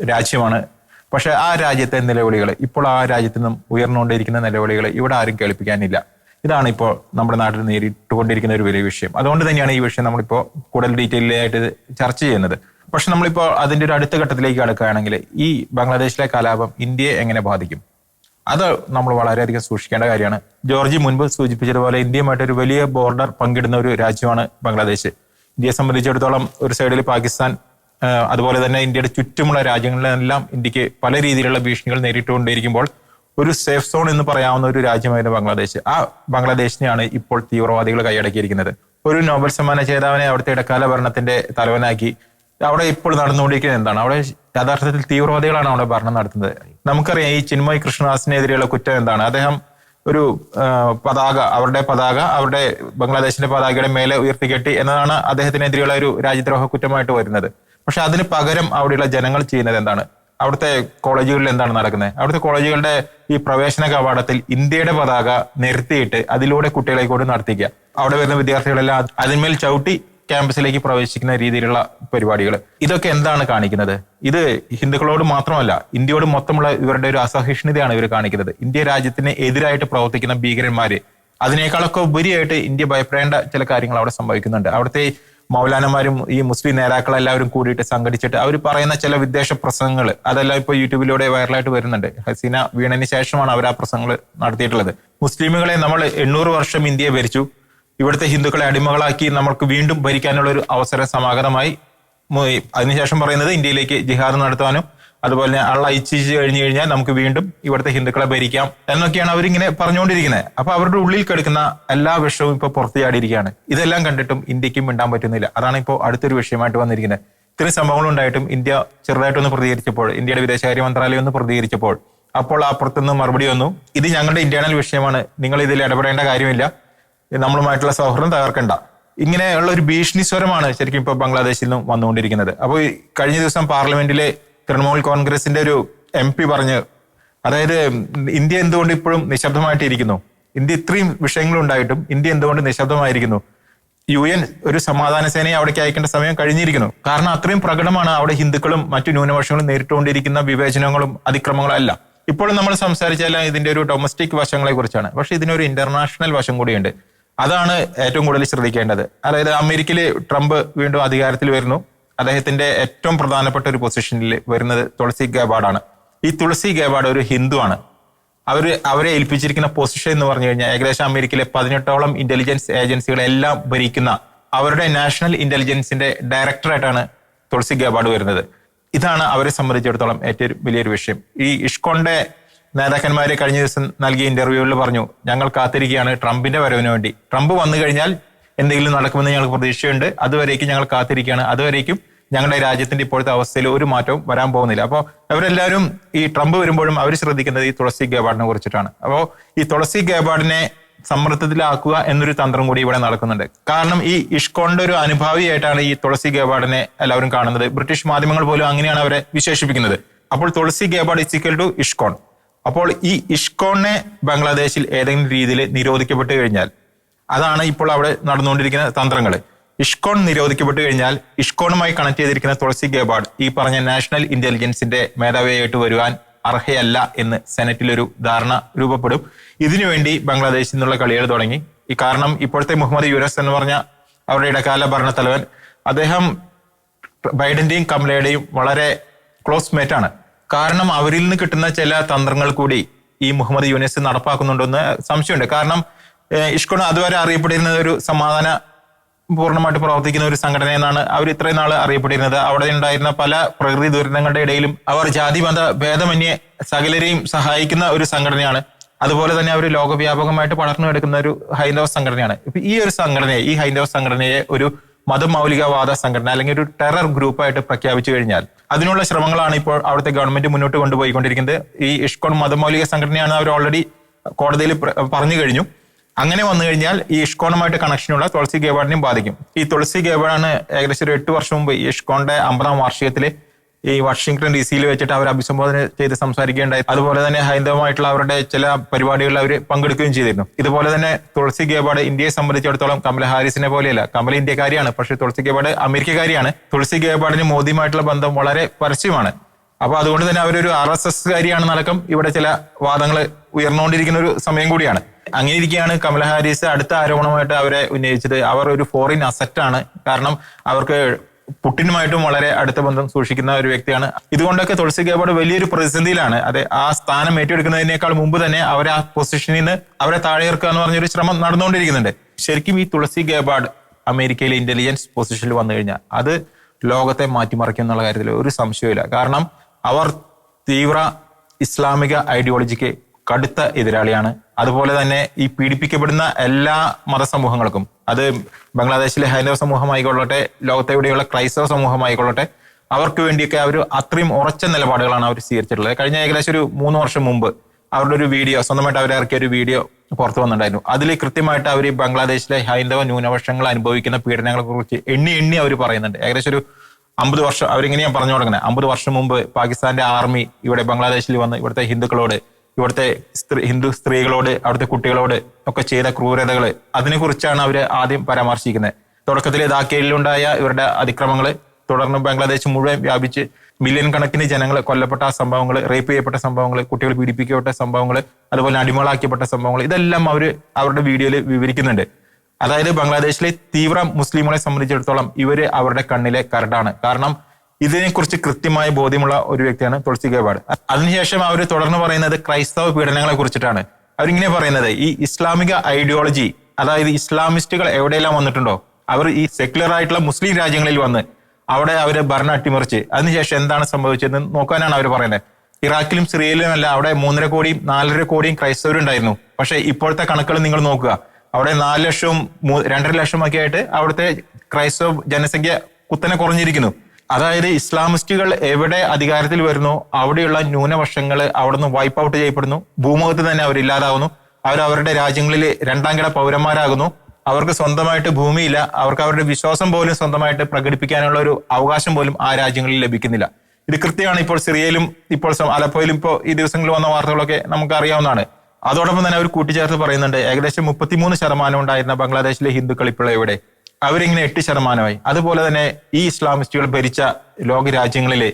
രാജ്യമാണ്. പക്ഷെ ആ രാജ്യത്തെ നിലവിളികൾ ഇപ്പോൾ ആ രാജ്യത്തു നിന്നും ഉയർന്നുകൊണ്ടിരിക്കുന്ന നിലവിളികൾ ഇവിടെ ആരും കേൾപ്പിക്കാനില്ല. ഇതാണ് ഇപ്പോൾ നമ്മുടെ നാട്ടിൽ നേരിട്ടുകൊണ്ടിരിക്കുന്ന ഒരു വലിയ വിഷയം. അതുകൊണ്ട് തന്നെയാണ് ഈ വിഷയം നമ്മളിപ്പോൾ കൂടുതൽ ഡീറ്റെയിലായിട്ട് ചർച്ച ചെയ്യുന്നത്. പക്ഷെ നമ്മളിപ്പോൾ അതിന്റെ ഒരു അടുത്ത ഘട്ടത്തിലേക്ക് കടക്കുകയാണെങ്കിൽ ഈ ബംഗ്ലാദേശിലെ കലാപം ഇന്ത്യയെ എങ്ങനെ ബാധിക്കും? അത് നമ്മൾ വളരെയധികം സൂക്ഷിക്കേണ്ട കാര്യമാണ്. ജോർജി മുൻപ് സൂചിപ്പിച്ചതുപോലെ ഇന്ത്യയുമായിട്ട് ഒരു വലിയ ബോർഡർ പങ്കിടുന്ന ഒരു രാജ്യമാണ് ബംഗ്ലാദേശ്. ഇന്ത്യയെ സംബന്ധിച്ചിടത്തോളം ഒരു സൈഡിൽ പാകിസ്ഥാൻ അതുപോലെ തന്നെ ഇന്ത്യയുടെ ചുറ്റുമുള്ള രാജ്യങ്ങളിലെല്ലാം ഇന്ത്യയ്ക്ക് പല രീതിയിലുള്ള ഭീഷണികൾ നേരിട്ടുകൊണ്ടിരിക്കുമ്പോൾ ഒരു സേഫ് സോൺ എന്ന് പറയാവുന്ന ഒരു രാജ്യമായിരുന്നു ബംഗ്ലാദേശ്. ആ ബംഗ്ലാദേശിനെയാണ് ഇപ്പോൾ തീവ്രവാദികൾ കൈയടക്കിയിരിക്കുന്നത്. ഒരു നോബൽ സമ്മാന ജേതാവിനെ അവിടുത്തെ ഇടക്കാല ഭരണത്തിന്റെ തലവനാക്കി. അവിടെ ഇപ്പോൾ നടന്നുകൊണ്ടിരിക്കുന്നത് എന്താണ്? അവിടെ യഥാർത്ഥത്തിൽ തീവ്രവാദികളാണ് അവിടെ ഭരണം നടത്തുന്നത്. നമുക്കറിയാം ഈ ചിന്മയ് കൃഷ്ണദാസിനെതിരെയുള്ള കുറ്റം എന്താണ്? അദ്ദേഹം ഒരു പതാക അവരുടെ പതാക അവരുടെ ബംഗ്ലാദേശിന്റെ പതാകയുടെ മേലെ ഉയർത്തിക്കെട്ടി എന്നതാണ് അദ്ദേഹത്തിനെതിരെയുള്ള ഒരു രാജ്യദ്രോഹ കുറ്റമായിട്ട് വരുന്നത്. പക്ഷെ അതിന് പകരം അവിടെയുള്ള ജനങ്ങൾ ചെയ്യുന്നത് എന്താണ്? അവിടുത്തെ കോളേജുകളിൽ എന്താണ് നടക്കുന്നത് അവിടുത്തെ കോളേജുകളുടെ ഈ പ്രവേശന കവാടത്തിൽ ഇന്ത്യയുടെ പതാക നിരത്തിയിട്ട് അതിലൂടെ കുട്ടികളെ കൂടി നടത്തിക്കുക. അവിടെ വരുന്ന വിദ്യാർത്ഥികളെല്ലാം അത് അതിന്മേൽ ചവിട്ടി ക്യാമ്പസിലേക്ക് പ്രവേശിക്കുന്ന രീതിയിലുള്ള പരിപാടികൾ ഇതൊക്കെ എന്താണ് കാണിക്കുന്നത്? ഇത് ഹിന്ദുക്കളോട് മാത്രമല്ല ഇന്ത്യയോട് മൊത്തമുള്ള ഇവരുടെ ഒരു അസഹിഷ്ണുതയാണ് ഇവർ കാണിക്കുന്നത്. ഇന്ത്യ രാജ്യത്തിന് എതിരായിട്ട് പ്രവർത്തിക്കുന്ന ഭീകരന്മാര് അതിനേക്കാളൊക്കെ ഉപരിയായിട്ട് ഇന്ത്യ ഭയപ്പെടേണ്ട ചില കാര്യങ്ങൾ അവിടെ സംഭവിക്കുന്നുണ്ട്. അവിടുത്തെ മൗലാനമാരും ഈ മുസ്ലിം നേതാക്കളെല്ലാവരും കൂടിയിട്ട് സംഘടിച്ചിട്ട് അവർ പറയുന്ന ചില വിദ്വേഷ പ്രസംഗങ്ങൾ അതെല്ലാം ഇപ്പോൾ യൂട്യൂബിലൂടെ വൈറലായിട്ട് വരുന്നുണ്ട്. ഹസീന വീണതിന് ശേഷമാണ് അവർ ആ പ്രസംഗങ്ങൾ നടത്തിയിട്ടുള്ളത്. മുസ്ലിമുകളെ നമ്മൾ എണ്ണൂറ് വർഷം ഇന്ത്യയെ ഭരിച്ചു. ഇവിടുത്തെ ഹിന്ദുക്കളെ അടിമകളാക്കി നമ്മൾക്ക് വീണ്ടും ഭരിക്കാനുള്ള ഒരു അവസരം സമാഗതമായി അതിനുശേഷം പറയുന്നത് ഇന്ത്യയിലേക്ക് ജിഹാദ് നടത്താനും അതുപോലെ അള്ള ഇച്ഛിച്ച് കഴിഞ്ഞു കഴിഞ്ഞാൽ നമുക്ക് വീണ്ടും ഇവിടുത്തെ ഹിന്ദുക്കളെ ഭരിക്കാം എന്നൊക്കെയാണ് അവരിങ്ങനെ പറഞ്ഞുകൊണ്ടിരിക്കുന്നത്. അപ്പൊ അവരുടെ ഉള്ളിൽ കിടക്കുന്ന എല്ലാ വിഷവും ഇപ്പൊ പുറത്തു ചാടിയിരിക്കുകയാണ് ഇതെല്ലാം കണ്ടിട്ടും ഇന്ത്യക്കും മിണ്ടാൻ പറ്റുന്നില്ല. അതാണ് ഇപ്പോൾ അടുത്തൊരു വിഷയമായിട്ട് വന്നിരിക്കുന്നത്. ഇത്രയും സംഭവങ്ങളുണ്ടായിട്ടും ഇന്ത്യ ചെറുതായിട്ടൊന്ന് പ്രതികരിച്ചപ്പോൾ ഇന്ത്യയുടെ വിദേശകാര്യ മന്ത്രാലയം ഒന്ന് പ്രതികരിച്ചപ്പോൾ അപ്പോൾ അപ്പുറത്തുനിന്ന് മറുപടി വന്നു. ഇത് ഞങ്ങളുടെ ഇന്റേണൽ വിഷയമാണ്. നിങ്ങൾ ഇതിൽ ഇടപെടേണ്ട കാര്യമില്ല. നമ്മളുമായിട്ടുള്ള സൗഹൃദം തകർക്കണ്ട. ഇങ്ങനെയുള്ള ഒരു ഭീഷണി സ്വരമാണ് ശരിക്കും ഇപ്പൊ ബംഗ്ലാദേശിൽ നിന്നും വന്നുകൊണ്ടിരിക്കുന്നത്. അപ്പോൾ കഴിഞ്ഞ ദിവസം പാർലമെന്റിലെ തൃണമൂൽ കോൺഗ്രസിന്റെ ഒരു എം പി പറഞ്ഞ് അതായത് ഇന്ത്യ എന്തുകൊണ്ട് ഇപ്പോഴും നിശബ്ദമായിട്ടിരിക്കുന്നു? ഇന്ത്യ ഇത്രയും വിഷയങ്ങൾ ഉണ്ടായിട്ടും ഇന്ത്യ എന്തുകൊണ്ട് നിശബ്ദമായിരിക്കുന്നു? യു എൻ ഒരു സമാധാന സേനയെ അവിടേക്ക് അയക്കേണ്ട സമയം കഴിഞ്ഞിരിക്കുന്നു. കാരണം അത്രയും പ്രകടമാണ് അവിടെ ഹിന്ദുക്കളും മറ്റു ന്യൂനപക്ഷങ്ങളും നേരിട്ടുകൊണ്ടിരിക്കുന്ന വിവേചനങ്ങളും അതിക്രമങ്ങളും അല്ല ഇപ്പോഴും നമ്മൾ സംസാരിച്ചാൽ ഇതിന്റെ ഒരു ഡൊമസ്റ്റിക് വശങ്ങളെ കുറിച്ചാണ്. പക്ഷെ ഇതിനൊരു ഇന്റർനാഷണൽ വശം കൂടിയുണ്ട്. അതാണ് ഏറ്റവും കൂടുതൽ ശ്രദ്ധിക്കേണ്ടത്. അതായത് അമേരിക്കയിൽ ട്രംപ് വീണ്ടും അധികാരത്തിൽ വരുന്നു. അദ്ദേഹത്തിന്റെ ഏറ്റവും പ്രധാനപ്പെട്ട ഒരു പൊസിഷനിൽ വരുന്നത് തുളസി ഗേബാഡാണ്. ഈ തുളസി ഗേബാഡ് ഒരു ഹിന്ദുവാണ്. അവർ അവരെ ഏൽപ്പിച്ചിരിക്കുന്ന പൊസിഷൻ എന്ന് പറഞ്ഞു കഴിഞ്ഞാൽ ഏകദേശം അമേരിക്കയിലെ പതിനെട്ടോളം ഇന്റലിജൻസ് ഏജൻസികളെല്ലാം ഭരിക്കുന്ന അവരുടെ നാഷണൽ ഇന്റലിജൻസിന്റെ ഡയറക്ടറായിട്ടാണ് തുളസി ഗേബാഡ് വരുന്നത്. ഇതാണ് അവരെ സംബന്ധിച്ചിടത്തോളം ഏറ്റവും വലിയൊരു വിഷയം. ഈ ഇഷ്കോണിന്റെ നേതാക്കന്മാരെ കഴിഞ്ഞ ദിവസം നൽകിയ ഇന്റർവ്യൂവിൽ പറഞ്ഞു ഞങ്ങൾ കാത്തിരിക്കുകയാണ് ട്രംപിന്റെ വരവിന് വേണ്ടി. ട്രംപ് വന്നു കഴിഞ്ഞാൽ എന്തെങ്കിലും നടക്കുമെന്ന് ഞങ്ങൾക്ക് പ്രതീക്ഷയുണ്ട്. അതുവരേക്കും ഞങ്ങൾ കാത്തിരിക്കുകയാണ്. അതുവരേക്കും ഞങ്ങളുടെ രാജ്യത്തിന്റെ ഇപ്പോഴത്തെ അവസ്ഥയിൽ ഒരു മാറ്റവും വരാൻ പോകുന്നില്ല. അപ്പോൾ അവരെല്ലാവരും ഈ ട്രംപ് വരുമ്പോഴും അവർ ശ്രദ്ധിക്കുന്നത് ഈ തുളസി ഗാബാർഡിനെ കുറിച്ചിട്ടാണ്. അപ്പോൾ ഈ തുളസി ഗാബാർഡിനെ സമ്മർദ്ദത്തിലാക്കുക എന്നൊരു തന്ത്രം കൂടി ഇവിടെ നടക്കുന്നുണ്ട്. കാരണം ഈ ഇഷ്കോണിന്റെ ഒരു അനുഭാവിയായിട്ടാണ് ഈ തുളസി ഗാബാർഡിനെ എല്ലാവരും കാണുന്നത്. ബ്രിട്ടീഷ് മാധ്യമങ്ങൾ പോലും അങ്ങനെയാണ് അവരെ വിശേഷിപ്പിക്കുന്നത്. അപ്പോൾ Tulsi Gabbard is equal to ISKCON. അപ്പോൾ ഈ ഇഷ്കോണിനെ ബംഗ്ലാദേശിൽ ഏതെങ്കിലും രീതിയിൽ നിരോധിക്കപ്പെട്ടു കഴിഞ്ഞാൽ അതാണ് ഇപ്പോൾ അവിടെ നടന്നുകൊണ്ടിരിക്കുന്ന തന്ത്രങ്ങൾ ഇഷ്കോൺ നിരോധിക്കപ്പെട്ടു കഴിഞ്ഞാൽ ഇഷ്കോണുമായി കണക്ട് ചെയ്തിരിക്കുന്ന തുളസി ഗേബാഡ് ഈ പറഞ്ഞ നാഷണൽ ഇന്റലിജൻസിന്റെ മേധാവിയായിട്ട് വരുവാൻ അർഹയല്ല എന്ന് സെനറ്റിൽ ഒരു ധാരണ രൂപപ്പെടും. ഇതിനുവേണ്ടി ബംഗ്ലാദേശിൽ നിന്നുള്ള കളികൾ തുടങ്ങി. ഈ കാരണം ഇപ്പോഴത്തെ മുഹമ്മദ് യുനസ് എന്ന് പറഞ്ഞ അവരുടെ ഇടക്കാല ഭരണത്തലവൻ അദ്ദേഹം ബൈഡന്റെയും കമലയുടെയും വളരെ ക്ലോസ് മേറ്റ് ആണ്. കാരണം അവരിൽ നിന്ന് കിട്ടുന്ന ചില തന്ത്രങ്ങൾ കൂടി ഈ മുഹമ്മദ് യൂനിസ് നടപ്പാക്കുന്നുണ്ടെന്ന് സംശയമുണ്ട്. കാരണം ഇഷ്കോൺ അതുവരെ അറിയപ്പെട്ടിരുന്നത് ഒരു സമാധാന പൂർണമായിട്ട് പ്രവർത്തിക്കുന്ന ഒരു സംഘടന എന്നാണ് അവർ ഇത്രയും നാൾ അറിയപ്പെട്ടിരുന്നത്. അവിടെ ഉണ്ടായിരുന്ന പല പ്രകൃതി ദുരന്തങ്ങളുടെ ഇടയിലും അവർ ജാതി മത ഭേദമന്യേ സകലരെയും സഹായിക്കുന്ന ഒരു സംഘടനയാണ്. അതുപോലെ തന്നെ അവർ ലോകവ്യാപകമായിട്ട് പടർന്നു കിടക്കുന്ന ഒരു ഹൈന്ദവ സംഘടനയാണ്. ഇപ്പൊ ഈ ഒരു സംഘടനയെ ഈ ഹൈന്ദവ സംഘടനയെ ഒരു മതമൗലികവാദ സംഘടന അല്ലെങ്കിൽ ഒരു ടെറർ ഗ്രൂപ്പായിട്ട് പ്രഖ്യാപിച്ചു കഴിഞ്ഞാൽ അതിനുള്ള ശ്രമങ്ങളാണ് ഇപ്പോൾ അവിടുത്തെ ഗവൺമെന്റ് മുന്നോട്ട് കൊണ്ടുപോയിക്കൊണ്ടിരിക്കുന്നത്. ഈ ഇഷ്കോൺ മതമൗലിക സംഘടനയാണ് അവർ ഓൾറെഡി കോടതിയിൽ പറഞ്ഞു കഴിഞ്ഞു. അങ്ങനെ വന്നു കഴിഞ്ഞാൽ ഈ ഇഷ്കോണുമായിട്ട് കണക്ഷനുള്ള തുളസി ഗേവാടിനെയും ബാധിക്കും. ഈ തുളസി ഗേവാടാണ് ഏകദേശം ഒരു എട്ട് വർഷം മുമ്പ് ഇഷ്കോണിന്റെ അമ്പതാം വാർഷികത്തിൽ ഈ വാഷിംഗ്ടൺ ഡി സിയിൽ വെച്ചിട്ട് അവർ അഭിസംബോധന ചെയ്ത് സംസാരിക്കുകയുണ്ടായി. അതുപോലെ തന്നെ ഹൈന്ദവമായിട്ടുള്ള അവരുടെ ചില പരിപാടികളിൽ അവർ പങ്കെടുക്കുകയും ചെയ്തിരുന്നു. ഇതുപോലെ തന്നെ തുളസി ഗേവാട് ഇന്ത്യയെ സംബന്ധിച്ചിടത്തോളം കമല ഹാരിസിനെ പോലെയല്ല കമല ഇന്ത്യക്കാരിയാണ്. പക്ഷെ തുളസി ഗേവാട് അമേരിക്കക്കാരിയാണ്. തുളസി ഗേവാടിന് മോദിയുമായിട്ടുള്ള ബന്ധം വളരെ പരസ്യമാണ്. അപ്പൊ അതുകൊണ്ട് തന്നെ അവരൊരു ആർ എസ് എസ് കാരിയാണെന്നടക്കം ഇവിടെ ചില വാദങ്ങൾ ഉയർന്നുകൊണ്ടിരിക്കുന്ന ഒരു സമയം കൂടിയാണ്. അങ്ങനെ ഇരിക്കുകയാണ് കമല ഹാരിസ് അടുത്ത ആരോപണമായിട്ട് അവരെ ഉന്നയിച്ചത്. അവർ ഒരു ഫോറിൻ അസറ്റ് ആണ്. കാരണം അവർക്ക് പുട്ടിനുമായിട്ടും വളരെ അടുത്ത ബന്ധം സൂക്ഷിക്കുന്ന ഒരു വ്യക്തിയാണ്. ഇതുകൊണ്ടൊക്കെ തുളസി ഗേബാർഡ് വലിയൊരു പ്രതിസന്ധിയിലാണ്. അതെ ആ സ്ഥാനം ഏറ്റെടുക്കുന്നതിനേക്കാൾ മുമ്പ് തന്നെ അവരെ ആ പൊസിഷനിൽ നിന്ന് അവരെ താഴെ ഇറക്കുക എന്ന് പറഞ്ഞൊരു ശ്രമം നടന്നുകൊണ്ടിരിക്കുന്നുണ്ട്. ശരിക്കും ഈ തുളസി ഗേബാർഡ് അമേരിക്കയിലെ ഇന്റലിജൻസ് പൊസിഷനിൽ വന്നു കഴിഞ്ഞാൽ അത് ലോകത്തെ മാറ്റിമറിക്കും എന്നുള്ള കാര്യത്തിൽ ഒരു സംശയമില്ല കാരണം അവർ തീവ്ര ഇസ്ലാമിക ഐഡിയോളജിക്ക് കടുത്ത എതിരാളിയാണ്. അതുപോലെ തന്നെ ഈ പീഡിപ്പിക്കപ്പെടുന്ന എല്ലാ മതസമൂഹങ്ങൾക്കും അത് ബംഗ്ലാദേശിലെ ഹൈന്ദവ സമൂഹമായിക്കൊള്ളട്ടെ ലോകത്തെവിടെയുള്ള ക്രൈസ്തവ സമൂഹമായിക്കൊള്ളട്ടെ അവർക്ക് വേണ്ടിയൊക്കെ അവർ അത്രയും ഉറച്ച നിലപാടുകളാണ് അവർ സ്വീകരിച്ചിട്ടുള്ളത്. കഴിഞ്ഞ ഏകദേശം ഒരു മൂന്ന് വർഷം മുമ്പ് അവരുടെ ഒരു വീഡിയോ സ്വന്തമായിട്ട് അവർ ഇറക്കിയ ഒരു വീഡിയോ പുറത്തു വന്നിട്ടുണ്ടായിരുന്നു. അതിൽ കൃത്യമായിട്ട് അവർ ബംഗ്ലാദേശിലെ ഹൈന്ദവ ന്യൂനപക്ഷങ്ങൾ അനുഭവിക്കുന്ന പീഡനങ്ങളെ കുറിച്ച് എണ്ണി എണ്ണി അവർ പറയുന്നുണ്ട്. ഏകദേശം ഒരു അമ്പത് വർഷം അവരിങ്ങനെയാണ് പറഞ്ഞു തുടങ്ങുന്നത്. അമ്പത് വർഷം മുമ്പ് പാകിസ്ഥാന്റെ ആർമി ഇവിടെ ബംഗ്ലാദേശിൽ വന്ന് ഇവിടുത്തെ ഹിന്ദുക്കളോട് ഇവിടുത്തെ സ്ത്രീ ഹിന്ദു സ്ത്രീകളോട് അവിടുത്തെ കുട്ടികളോട് ഒക്കെ ചെയ്ത ക്രൂരതകൾ അതിനെക്കുറിച്ചാണ് അവർ ആദ്യം പരാമർശിക്കുന്നത്. തുടക്കത്തിൽ ധാക്കയിലുണ്ടായ ഇവരുടെ അതിക്രമങ്ങൾ തുടർന്ന് ബംഗ്ലാദേശ് മുഴുവൻ വ്യാപിച്ച് മില്യൺ കണക്കിന് ജനങ്ങൾ കൊല്ലപ്പെട്ട സംഭവങ്ങൾ റേപ്പ് ചെയ്യപ്പെട്ട സംഭവങ്ങൾ കുട്ടികൾ പീഡിപ്പിക്കപ്പെട്ട സംഭവങ്ങൾ അതുപോലെ അടിമകളാക്കിയപ്പെട്ട സംഭവങ്ങൾ ഇതെല്ലാം അവർ അവരുടെ വീഡിയോയിൽ വിവരിക്കുന്നുണ്ട്. അതായത് ബംഗ്ലാദേശിലെ തീവ്ര മുസ്ലിമുകളെ സംബന്ധിച്ചിടത്തോളം ഇവർ അവരുടെ കണ്ണിലെ കരടാണ്. കാരണം ഇതിനെക്കുറിച്ച് കൃത്യമായ ബോധ്യമുള്ള ഒരു വ്യക്തിയാണ് തുളസി ഗേബാർഡ് അതിനുശേഷം അവർ തുടർന്ന് പറയുന്നത് ക്രൈസ്തവ പീഡനങ്ങളെ കുറിച്ചിട്ടാണ്. അവരിങ്ങനെ പറയുന്നത് ഈ ഇസ്ലാമിക ഐഡിയോളജി അതായത് ഇസ്ലാമിസ്റ്റുകൾ എവിടെയെല്ലാം വന്നിട്ടുണ്ടോ അവർ ഈ സെക്യുലർ ആയിട്ടുള്ള മുസ്ലിം രാജ്യങ്ങളിൽ വന്ന് അവിടെ അവർ ഭരണം അട്ടിമറിച്ച് അതിനുശേഷം എന്താണ് സംഭവിച്ചതെന്ന് നോക്കാനാണ് അവർ പറയുന്നത്. ഇറാഖിലും സിറിയയിലും അല്ല അവിടെ മൂന്നര കോടിയും നാലര കോടിയും ക്രൈസ്തവരുണ്ടായിരുന്നു. പക്ഷേ ഇപ്പോഴത്തെ കണക്കുകൾ നിങ്ങൾ നോക്കുക. അവിടെ നാല് ലക്ഷവും രണ്ടര ലക്ഷവും ഒക്കെ ആയിട്ട് അവിടുത്തെ ക്രൈസ്തവ ജനസംഖ്യ കുത്തനെ കുറഞ്ഞിരിക്കുന്നു. അതായത് ഇസ്ലാമിസ്റ്റുകൾ എവിടെ അധികാരത്തിൽ വരുന്നു അവിടെയുള്ള ന്യൂനപക്ഷങ്ങൾ അവിടുന്ന് വൈപ്പ് ഔട്ട് ചെയ്യപ്പെടുന്നു ഭൂമുഖത്ത് തന്നെ അവർ ഇല്ലാതാവുന്നു അവർ അവരുടെ രാജ്യങ്ങളിൽ രണ്ടാം കിട പൗരന്മാരാകുന്നു അവർക്ക് സ്വന്തമായിട്ട് ഭൂമിയില്ല അവർക്ക് അവരുടെ വിശ്വാസം പോലും സ്വന്തമായിട്ട് പ്രകടിപ്പിക്കാനുള്ള ഒരു അവകാശം പോലും ആ രാജ്യങ്ങളിൽ ലഭിക്കുന്നില്ല. ഇത് കൃത്യമാണ് ഇപ്പോൾ സിറിയയിലും ഇപ്പോൾ അലപ്പോയിലും ഇപ്പോൾ ഈ ദിവസങ്ങളിൽ വന്ന വാർത്തകളൊക്കെ നമുക്ക് അറിയാവുന്നതാണ് അതോടൊപ്പം തന്നെ അവർ കൂട്ടിച്ചേർത്ത് പറയുന്നുണ്ട് ഏകദേശം മുപ്പത്തിമൂന്ന് ശതമാനം ഉണ്ടായിരുന്ന ബംഗ്ലാദേശിലെ ഹിന്ദുക്കൾ ഇപ്പോൾ എവിടെ? അവരിങ്ങനെ എട്ട് ശതമാനമായി. അതുപോലെ തന്നെ ഈ ഇസ്ലാമിസ്റ്റുകൾ ഭരിച്ച ലോക രാജ്യങ്ങളിൽ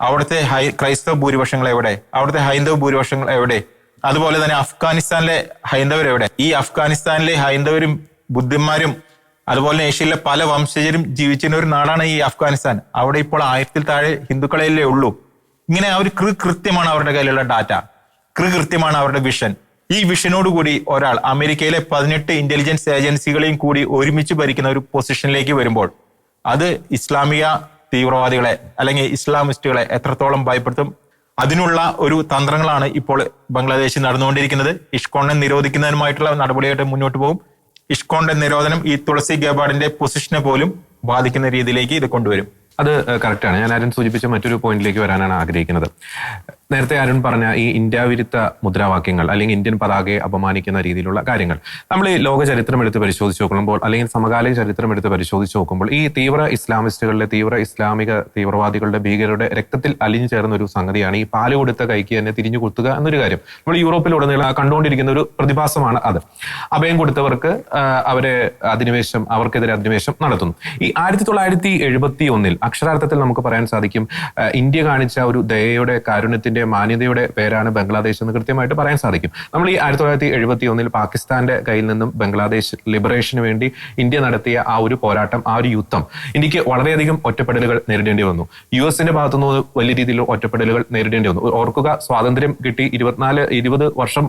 അവിടുത്തെ ഹൈ ക്രൈസ്തവ ഭൂരിപക്ഷങ്ങൾ എവിടെ? അവിടുത്തെ ഹൈന്ദവ ഭൂരിപക്ഷങ്ങൾ എവിടെ? അതുപോലെ തന്നെ അഫ്ഗാനിസ്ഥാനിലെ ഹൈന്ദവർ എവിടെ? ഈ അഫ്ഗാനിസ്ഥാനിലെ ഹൈന്ദവരും ബുദ്ധന്മാരും അതുപോലെ ഏഷ്യയിലെ പല വംശജരും ജീവിച്ചിരുന്ന ഒരു നാടാണ് ഈ അഫ്ഗാനിസ്ഥാൻ. അവിടെ ഇപ്പോൾ ആയിരത്തിൽ താഴെ ഹിന്ദുക്കളെയല്ലേ ഉള്ളൂ. ഇങ്ങനെ അവർ കൃ കൃത്യമാണ് അവരുടെ കയ്യിലുള്ള ഡാറ്റ. കൃത്യമാണ് അവരുടെ വിഷൻ. ഈ വിഷനോട് കൂടി ഒരാൾ അമേരിക്കയിലെ പതിനെട്ട് ഇന്റലിജൻസ് ഏജൻസികളെയും കൂടി ഒരുമിച്ച് ഭരിക്കുന്ന ഒരു പൊസിഷനിലേക്ക് വരുമ്പോൾ അത് ഇസ്ലാമിക തീവ്രവാദികളെ അല്ലെങ്കിൽ ഇസ്ലാമിസ്റ്റുകളെ എത്രത്തോളം ഭയപ്പെടുത്തും അതിനുള്ള ഒരു തന്ത്രങ്ങളാണ് ഇപ്പോൾ ബംഗ്ലാദേശിൽ നടന്നുകൊണ്ടിരിക്കുന്നത്. ഇഷ്കോണിനെ നിരോധിക്കുന്നതിനുമായിട്ടുള്ള നടപടിയായിട്ട് മുന്നോട്ട് പോകും. ഇഷ്കോണിന്റെ നിരോധനം ഈ തുളസി ഗേബാർഡിന്റെ പൊസിഷനെ പോലും ബാധിക്കുന്ന രീതിയിലേക്ക് ഇത് കൊണ്ടുവരും. അത് കറക്റ്റാണ് ഞാൻ അരുൺ സൂചിപ്പിച്ച മറ്റൊരു പോയിന്റിലേക്ക് വരാനാണ് ആഗ്രഹിക്കുന്നത്. നേരത്തെ അരുൺ പറഞ്ഞ ഈ ഇന്ത്യ വിരുദ്ധ മുദ്രാവാക്യങ്ങൾ അല്ലെങ്കിൽ ഇന്ത്യൻ പതാകയെ അപമാനിക്കുന്ന രീതിയിലുള്ള കാര്യങ്ങൾ. നമ്മൾ ഈ ലോക ചരിത്രം എടുത്ത് പരിശോധിച്ച് നോക്കുമ്പോൾ അല്ലെങ്കിൽ സമകാലിക ചരിത്രം എടുത്ത് പരിശോധിച്ച് നോക്കുമ്പോൾ ഈ തീവ്ര ഇസ്ലാമിസ്റ്റുകളുടെ തീവ്ര ഇസ്ലാമിക തീവ്രവാദികളുടെ ഭീകരരുടെ രക്തത്തിൽ അലിഞ്ഞു ചേർന്ന ഒരു സംഗതിയാണ് ഈ പാൽ കൊടുത്ത കൈക്ക് തന്നെ തിരിഞ്ഞു കുത്തുക എന്നൊരു കാര്യം. നമ്മൾ യൂറോപ്പിലുടനീളം കണ്ടുകൊണ്ടിരിക്കുന്ന ഒരു പ്രതിഭാസമാണ് അത്. അഭയം കൊടുത്തവർക്ക് അവരെ അധിനിവേശം അവർക്കെതിരെ അധിനിവേശം നടത്തുന്നു. ഈ ആയിരത്തി തൊള്ളായിരത്തി എഴുപത്തി ഒന്നിൽ അക്ഷരാർത്ഥത്തിൽ നമുക്ക് പറയാൻ സാധിക്കും. ഇന്ത്യ കാണിച്ച ഒരു ദയയുടെ കാരുണ്യത്തിന്റെ മാന്യതയുടെ പേരാണ് ബംഗ്ലാദേശ് എന്ന് കൃത്യമായിട്ട് പറയാൻ സാധിക്കും. നമ്മൾ ഈ ആയിരത്തി തൊള്ളായിരത്തി എഴുപത്തി ഒന്നിൽ പാകിസ്ഥാന്റെ കയ്യിൽ നിന്നും ബംഗ്ലാദേശ് ലിബറേഷന് വേണ്ടി ഇന്ത്യ നടത്തിയ ആ ഒരു പോരാട്ടം ആ ഒരു യുദ്ധം ഇന്ത്യയ്ക്ക് വളരെയധികം ഒറ്റപ്പെടലുകൾ നേരിടേണ്ടി വന്നു. യു എസിന്റെ ഭാഗത്തുനിന്ന് വലിയ രീതിയിൽ ഒറ്റപ്പെടലുകൾ നേരിടേണ്ടി വന്നു. ഓർക്കുക സ്വാതന്ത്ര്യം കിട്ടി ഇരുപത്തിനാല് ഇരുപത് വർഷം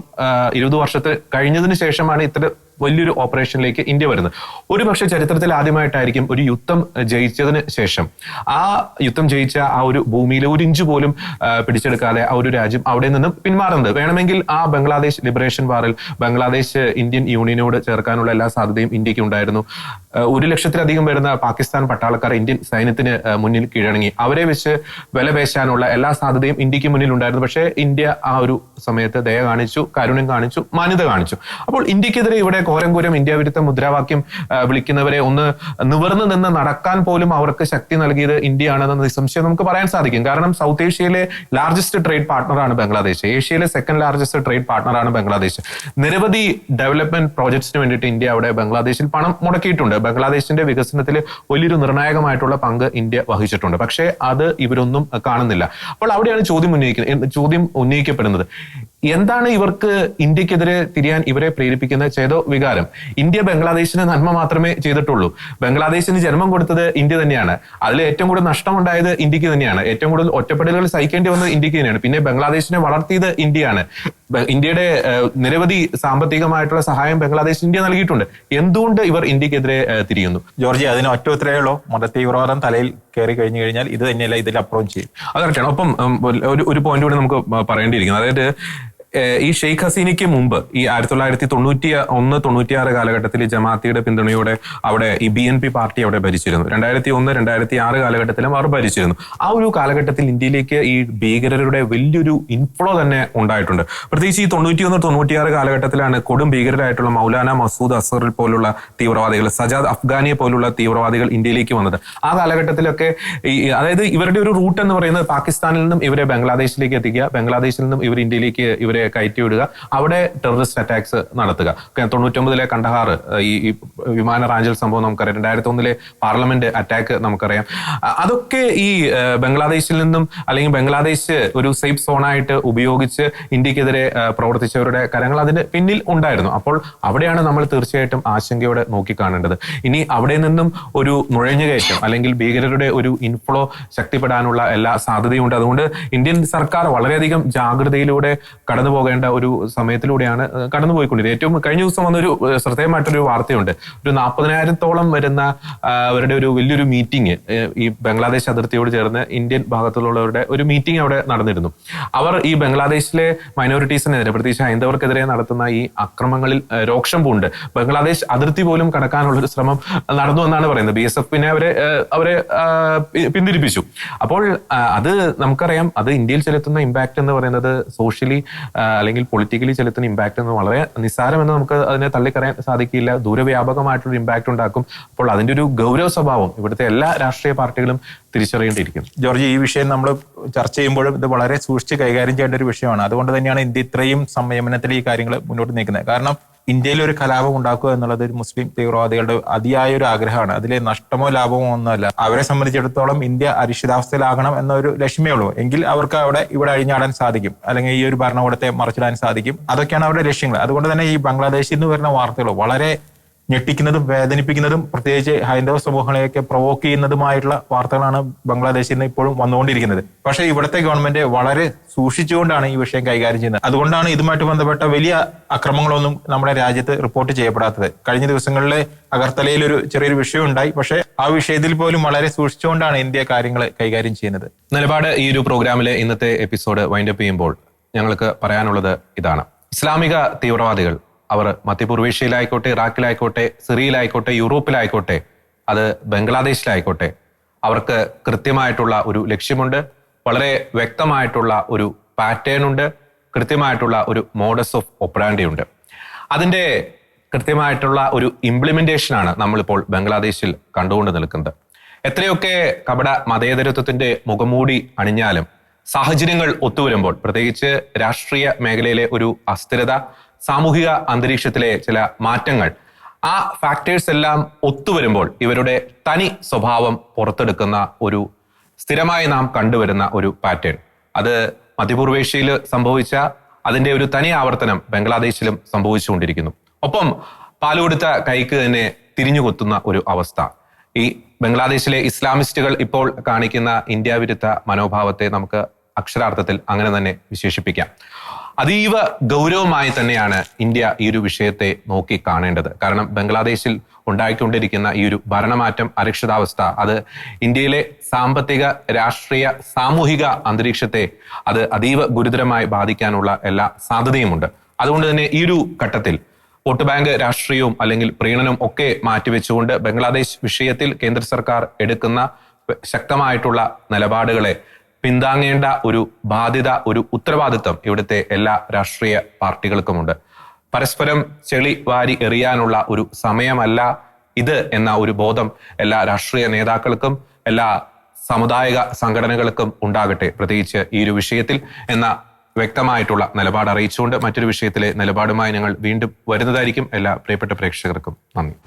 ഇരുപത് വർഷത്തെ കഴിഞ്ഞതിന് ശേഷമാണ് ഇത്തരം വലിയൊരു ഓപ്പറേഷനിലേക്ക് ഇന്ത്യ വരുന്നത്. ഒരു പക്ഷേ ചരിത്രത്തിൽ ആദ്യമായിട്ടായിരിക്കും ഒരു യുദ്ധം ജയിച്ചതിന് ശേഷം. ആ യുദ്ധം ജയിച്ച ആ ഒരു ഭൂമിയിൽ ഒരു ഇഞ്ച് പോലും പിടിച്ചെടുക്കാതെ ആ ഒരു രാജ്യം അവിടെ നിന്നും പിന്മാറുന്നത്. വേണമെങ്കിൽ ആ ബംഗ്ലാദേശ് ലിബറേഷൻ വാറിൽ ബംഗ്ലാദേശ് ഇന്ത്യൻ യൂണിയനോട് ചേർക്കാനുള്ള എല്ലാ സാധ്യതയും ഇന്ത്യയ്ക്ക് ഉണ്ടായിരുന്നു. ഒരു ലക്ഷത്തിലധികം വരുന്ന പാകിസ്ഥാൻ പട്ടാളക്കാർ ഇന്ത്യൻ സൈന്യത്തിന് മുന്നിൽ കീഴടങ്ങി. അവരെ വെച്ച് വില പേശാനുള്ള എല്ലാ സാധ്യതയും ഇന്ത്യയ്ക്ക് മുന്നിൽ ഉണ്ടായിരുന്നു. പക്ഷേ ഇന്ത്യ ആ ഒരു സമയത്ത് ദയ കാണിച്ചു കാരുണ്യം കാണിച്ചു മാന്യത കാണിച്ചു. അപ്പോൾ ഇന്ത്യക്കെതിരെ ഇവിടെ കോരംകൂരം ഇന്ത്യ വിരുദ്ധ മുദ്രാവാക്യം വിളിക്കുന്നവരെ ഒന്ന് നിവർന്നു നിന്ന് നടക്കാൻ പോലും അവർക്ക് ശക്തി നൽകിയത് ഇന്ത്യയാണെന്ന് നിസംശയം നമുക്ക് പറയാൻ സാധിക്കും. കാരണം സൗത്ത് ഏഷ്യയിലെ ലാർജസ്റ്റ് ട്രേഡ് പാർട്ണറാണ് ബംഗ്ലാദേശ്. ഏഷ്യയിലെ സെക്കൻഡ് ലാർജസ്റ്റ് ട്രേഡ് പാർട്ണറാണ് ബംഗ്ലാദേശ്. നിരവധി ഡെവലപ്മെന്റ് പ്രോജക്ട്സിന് വേണ്ടിയിട്ട് ഇന്ത്യ അവിടെ ബംഗ്ലാദേശിൽ പണം മുടക്കിയിട്ടുണ്ട്. ബംഗ്ലാദേശിന്റെ വികസനത്തിൽ വലിയൊരു നിർണായകമായിട്ടുള്ള പങ്ക് ഇന്ത്യ വഹിച്ചിട്ടുണ്ട്. പക്ഷേ അത് ഇവരൊന്നും കാണുന്നില്ല. അപ്പോൾ അവിടെയാണ് ചോദ്യം ഉന്നയിക്കുന്നത് ചോദ്യം ഉന്നയിക്കപ്പെടുന്നത്. എന്താണ് ഇവർക്ക് ഇന്ത്യക്കെതിരെ തിരിയാൻ ഇവരെ പ്രേരിപ്പിക്കുന്ന ചേതോ വികാരം ഇന്ത്യ ബംഗ്ലാദേശിന് നന്മ മാത്രമേ ചെയ്തിട്ടുള്ളൂ. ബംഗ്ലാദേശിന് ജന്മം കൊടുത്തത് ഇന്ത്യ തന്നെയാണ്. അതിൽ ഏറ്റവും കൂടുതൽ നഷ്ടമുണ്ടായത് ഇന്ത്യയ്ക്ക് തന്നെയാണ്. ഏറ്റവും കൂടുതൽ ഒറ്റപ്പെടലുകൾ സഹിക്കേണ്ടി വന്നത് ഇന്ത്യയ്ക്ക് തന്നെയാണ്. പിന്നെ ബംഗ്ലാദേശിനെ വളർത്തിയത് ഇന്ത്യയാണ്. ഇന്ത്യയുടെ നിരവധി സാമ്പത്തികമായിട്ടുള്ള സഹായം ബംഗ്ലാദേശ് ഇന്ത്യ നൽകിയിട്ടുണ്ട്. എന്തുകൊണ്ട് ഇവർ ഇന്ത്യക്കെതിരെ തിരിയുന്നു? ജോർജി അതിന് ഒറ്റ ഉത്തരവുള്ളൂ മതതീവ്രവാദം തലയിൽ കയറി കഴിഞ്ഞു കഴിഞ്ഞാൽ ഇത് തന്നെയല്ല ഇതിൽ അപ്രോച്ച് ചെയ്യും. അത് കറക്റ്റാണ് ഒപ്പം ഒരു ഒരു പോയിന്റ് കൂടി നമുക്ക് പറയേണ്ടിയിരിക്കുന്നത് അതായത് ഈ ഷെയ്ഖ് ഹസീനയ്ക്ക് മുമ്പ് ഈ ആയിരത്തി തൊള്ളായിരത്തി തൊണ്ണൂറ്റി ഒന്ന് തൊണ്ണൂറ്റിയാറ് കാലഘട്ടത്തിൽ ജമാഅത്തിയുടെ പിന്തുണയോടെ അവിടെ ഈ ബി എൻ പി പാർട്ടി അവിടെ ഭരിച്ചിരുന്നു. രണ്ടായിരത്തി ഒന്ന് രണ്ടായിരത്തി ആറ് കാലഘട്ടത്തിലും അവർ ഭരിച്ചിരുന്നു. ആ ഒരു കാലഘട്ടത്തിൽ ഇന്ത്യയിലേക്ക് ഈ ഭീകരരുടെ വലിയൊരു ഇൻഫ്ലോ തന്നെ ഉണ്ടായിട്ടുണ്ട്. പ്രത്യേകിച്ച് ഈ തൊണ്ണൂറ്റി ഒന്ന് തൊണ്ണൂറ്റിയാറ് കാലഘട്ടത്തിലാണ് കൊടും ഭീകരരായിട്ടുള്ള മൗലാന മസൂദ് അസറിൽ പോലുള്ള തീവ്രവാദികൾ സജാദ് അഫ്ഗാനിയെ പോലുള്ള തീവ്രവാദികൾ ഇന്ത്യയിലേക്ക് വന്നത്. ആ കാലഘട്ടത്തിലൊക്കെ ഈ അതായത് ഇവരുടെ ഒരു റൂട്ട് എന്ന് പറയുന്നത് പാകിസ്ഥാനിൽ നിന്നും ഇവരെ ബംഗ്ലാദേശിലേക്ക് എത്തിക്കുക ബംഗ്ലാദേശിൽ നിന്നും ഇവർ ഇന്ത്യയിലേക്ക് ഇവരെ കയറ്റി വിടുക അവിടെ ടെററിസ്റ്റ് അറ്റാക്സ് നടത്തുക. തൊണ്ണൂറ്റൊമ്പതിലെ കണ്ടഹാർ ഈ വിമാന റാഞ്ചൽ സംഭവം നമുക്കറിയാം. രണ്ടായിരത്തി ഒന്നിലെ പാർലമെന്റ് അറ്റാക്ക് നമുക്കറിയാം. അതൊക്കെ ഈ ബംഗ്ലാദേശിൽ നിന്നും അല്ലെങ്കിൽ ബംഗ്ലാദേശ് ഒരു സേഫ് സോണായിട്ട് ഉപയോഗിച്ച് ഇന്ത്യക്കെതിരെ പ്രവർത്തിച്ചവരുടെ കരങ്ങൾ അതിന് പിന്നിൽ ഉണ്ടായിരുന്നു. അപ്പോൾ അവിടെയാണ് നമ്മൾ തീർച്ചയായിട്ടും ആശങ്കയോടെ നോക്കിക്കാണേണ്ടത്. ഇനി അവിടെ നിന്നും ഒരു നുഴഞ്ഞുകയറ്റം അല്ലെങ്കിൽ ഭീകരരുടെ ഒരു ഇൻഫ്ലോ ശക്തിപ്പെടാനുള്ള എല്ലാ സാധ്യതയും ഉണ്ട് അതുകൊണ്ട് ഇന്ത്യൻ സർക്കാർ വളരെയധികം ജാഗ്രതയിലൂടെ കടന്നു പോകേണ്ട ഒരു സമയത്തിലൂടെയാണ് കടന്നുപോയിക്കൊണ്ടിരിക്കുന്നത് ഏറ്റവും കഴിഞ്ഞ ദിവസം വന്നൊരു ശ്രദ്ധേയമായിട്ടൊരു വാർത്തയുണ്ട്. ഒരു നാൽപ്പതിനായിരത്തോളം വരുന്ന അവരുടെ ഒരു വലിയൊരു മീറ്റിംഗ് ഈ ബംഗ്ലാദേശ് അതിർത്തിയോട് ചേർന്ന് ഇന്ത്യൻ ഭാഗത്തുള്ളവരുടെ ഒരു മീറ്റിംഗ് അവിടെ നടന്നിരുന്നു. അവർ ഈ ബംഗ്ലാദേശിലെ മൈനോറിറ്റീസിനെതിരെ പ്രത്യേകിച്ച് ഹൈന്ദവർക്കെതിരെ നടത്തുന്ന ഈ അക്രമങ്ങളിൽ രോക്ഷം പൂണ്ട്. ബംഗ്ലാദേശ് അതിർത്തി പോലും കടക്കാനുള്ള ഒരു ശ്രമം നടന്നു എന്നാണ് പറയുന്നത്. ബി എസ് എഫിനെ അവരെ അവരെ പി- പിന്തിരിപ്പിച്ചു. അപ്പോൾ അത് നമുക്കറിയാം. അത് ഇന്ത്യയിൽ ചെലുത്തുന്ന ഇമ്പാക്ട് എന്ന് പറയുന്നത് സോഷ്യലി അല്ലെങ്കിൽ പൊളിറ്റിക്കലി ചെലുത്തുന്ന ഇമ്പാക്ട് എന്ന് വളരെ നിസ്സാരമെന്ന് നമുക്ക് അതിനെ തള്ളിക്കറിയാൻ സാധിക്കില്ല. ദൂരവ്യാപകമായിട്ടുള്ള ഇമ്പാക്ട് ഉണ്ടാക്കും. അപ്പോൾ അതിന്റെ ഒരു ഗൗരവ സ്വഭാവം ഇവിടുത്തെ എല്ലാ രാഷ്ട്രീയ പാർട്ടികളും തിരിച്ചറിയേണ്ടിയിരിക്കുന്നു. ജോർജ് ഈ വിഷയം നമ്മൾ ചർച്ച ചെയ്യുമ്പോഴും ഇത് വളരെ സൂക്ഷിച്ച് കൈകാര്യം ചെയ്യേണ്ട ഒരു വിഷയമാണ്. അതുകൊണ്ട് തന്നെയാണ് ഇന്ത്യ ഇത്രയും സംയമനത്തിൽ ഈ കാര്യങ്ങൾ മുന്നോട്ട് നീക്കുന്നത്. കാരണം ഇന്ത്യയിൽ ഒരു കലാപം ഉണ്ടാക്കുക എന്നുള്ളത് ഒരു മുസ്ലിം തീവ്രവാദികളുടെ അതിയായ ഒരു ആഗ്രഹമാണ്. അതിലെ നഷ്ടമോ ലാഭമോ ഒന്നുമല്ല. അവരെ സംബന്ധിച്ചിടത്തോളം ഇന്ത്യ അരിശിതാവസ്ഥയിലാകണം എന്നൊരു ലക്ഷ്യമേ ഉള്ളൂ. എങ്കിൽ അവർക്ക് അവിടെ ഇവിടെ അഴിഞ്ഞാടാൻ സാധിക്കും. അല്ലെങ്കിൽ ഈ ഒരു ഭരണകൂടത്തെ മറച്ചിടാൻ സാധിക്കും. അതൊക്കെയാണ് അവരുടെ ലക്ഷ്യങ്ങൾ. അതുകൊണ്ട് തന്നെ ഈ ബംഗ്ലാദേശിൽ നിന്ന് വരുന്ന വാർത്തകൾ വളരെ ഞെട്ടിക്കുന്നതും വേദനിപ്പിക്കുന്നതും പ്രത്യേകിച്ച് ഹൈന്ദവ സമൂഹങ്ങളെയൊക്കെ പ്രൊവോക്ക് ചെയ്യുന്നതുമായിട്ടുള്ള വാർത്തകളാണ് ബംഗ്ലാദേശിൽ നിന്ന് ഇപ്പോഴും വന്നുകൊണ്ടിരിക്കുന്നത്. പക്ഷേ ഇവിടുത്തെ ഗവൺമെന്റ് വളരെ സൂക്ഷിച്ചുകൊണ്ടാണ് ഈ വിഷയം കൈകാര്യം ചെയ്യുന്നത്. അതുകൊണ്ടാണ് ഇതുമായിട്ട് ബന്ധപ്പെട്ട വലിയ അക്രമങ്ങളൊന്നും നമ്മുടെ രാജ്യത്ത് റിപ്പോർട്ട് ചെയ്യപ്പെടാത്തത്. കഴിഞ്ഞ ദിവസങ്ങളിലെ അഗർത്തലയിൽ ഒരു ചെറിയൊരു വിഷയം ഉണ്ടായി. പക്ഷേ ആ വിഷയത്തിൽ പോലും വളരെ സൂക്ഷിച്ചുകൊണ്ടാണ് ഇന്ത്യ കാര്യങ്ങൾ കൈകാര്യം ചെയ്യുന്നത്. നിലപാട് ഈ ഒരു പ്രോഗ്രാമിലെ ഇന്നത്തെ എപ്പിസോഡ് വൈൻഡപ്പ് ചെയ്യുമ്പോൾ ഞങ്ങൾക്ക് പറയാനുള്ളത് ഇതാണ്. ഇസ്ലാമിക തീവ്രവാദികൾ അവർ മധ്യപൂർവേഷ്യയിലായിക്കോട്ടെ ഇറാഖിലായിക്കോട്ടെ സിറിയയിലായിക്കോട്ടെ യൂറോപ്പിലായിക്കോട്ടെ അത് ബംഗ്ലാദേശിലായിക്കോട്ടെ അവർക്ക് കൃത്യമായിട്ടുള്ള ഒരു ലക്ഷ്യമുണ്ട്. വളരെ വ്യക്തമായിട്ടുള്ള ഒരു പാറ്റേൺ ഉണ്ട്. കൃത്യമായിട്ടുള്ള ഒരു മോഡസ് ഓഫ് ഒപ്പറാൻഡി ഉണ്ട്. അതിന്റെ കൃത്യമായിട്ടുള്ള ഒരു ഇംപ്ലിമെന്റേഷനാണ് നമ്മളിപ്പോൾ ബംഗ്ലാദേശിൽ കണ്ടുകൊണ്ട് നിൽക്കുന്നത്. എത്രയൊക്കെ കപട മതേതരത്വത്തിന്റെ മുഖംമൂടി അണിഞ്ഞാലും സാഹചര്യങ്ങൾ ഒത്തുവരുമ്പോൾ പ്രത്യേകിച്ച് രാഷ്ട്രീയ മേഖലയിലെ ഒരു അസ്ഥിരത സാമൂഹിക അന്തരീക്ഷത്തിലെ ചില മാറ്റങ്ങൾ ആ ഫാക്ടേഴ്സ് എല്ലാം ഒത്തുവരുമ്പോൾ ഇവരുടെ തനി സ്വഭാവം പുറത്തെടുക്കുന്ന ഒരു സ്ഥിരമായി നാം കണ്ടുവരുന്ന ഒരു പാറ്റേൺ അത് മധ്യപൂർവേഷ്യയിൽ സംഭവിച്ച അതിന്റെ ഒരു തനി ആവർത്തനം ബംഗ്ലാദേശിലും സംഭവിച്ചുകൊണ്ടിരിക്കുന്നു. ഒപ്പം പാലുകൊടുത്ത കൈക്ക് തന്നെ തിരിഞ്ഞു കൊത്തുന്ന ഒരു അവസ്ഥ. ഈ ബംഗ്ലാദേശിലെ ഇസ്ലാമിസ്റ്റുകൾ ഇപ്പോൾ കാണിക്കുന്ന ഇന്ത്യ വിരുദ്ധ മനോഭാവത്തെ നമുക്ക് അക്ഷരാർത്ഥത്തിൽ അങ്ങനെ തന്നെ വിശേഷിപ്പിക്കാം. അതീവ ഗൗരവമായി തന്നെയാണ് ഇന്ത്യ ഈ ഒരു വിഷയത്തെ നോക്കി കാണേണ്ടത്. കാരണം ബംഗ്ലാദേശിൽ ഉണ്ടായിക്കൊണ്ടിരിക്കുന്ന ഈ ഒരു ഭരണമാറ്റം അരക്ഷിതാവസ്ഥ അത് ഇന്ത്യയിലെ സാമ്പത്തിക രാഷ്ട്രീയ സാമൂഹിക അന്തരീക്ഷത്തെ അത് അതീവ ഗുരുതരമായി ബാധിക്കാനുള്ള എല്ലാ സാധ്യതയുമുണ്ട്. അതുകൊണ്ട് തന്നെ ഈ ഒരു ഘട്ടത്തിൽ വോട്ട് ബാങ്ക് രാഷ്ട്രീയവും അല്ലെങ്കിൽ പ്രീണനവും ഒക്കെ മാറ്റിവെച്ചുകൊണ്ട് ബംഗ്ലാദേശ് വിഷയത്തിൽ കേന്ദ്ര സർക്കാർ എടുക്കുന്ന ശക്തമായിട്ടുള്ള നിലപാടുകളെ പിന്താങ്ങേണ്ട ഒരു ബാധ്യത ഒരു ഉത്തരവാദിത്വം ഇവിടുത്തെ എല്ലാ രാഷ്ട്രീയ പാർട്ടികൾക്കുമുണ്ട്. പരസ്പരം ചെളി വാരി എറിയാനുള്ള ഒരു സമയമല്ല ഇത് എന്ന ഒരു ബോധം എല്ലാ രാഷ്ട്രീയ നേതാക്കൾക്കും എല്ലാ സമുദായിക സംഘടനകൾക്കും ഉണ്ടാകട്ടെ പ്രത്യേകിച്ച് ഈ ഒരു വിഷയത്തിൽ എന്ന വ്യക്തമായിട്ടുള്ള നിലപാട് അറിയിച്ചുകൊണ്ട് മറ്റൊരു വിഷയത്തിലെ നിലപാടുമായി ഞങ്ങൾ വീണ്ടും വരുന്നതായിരിക്കും. എല്ലാ പ്രിയപ്പെട്ട പ്രേക്ഷകർക്കും നന്ദി.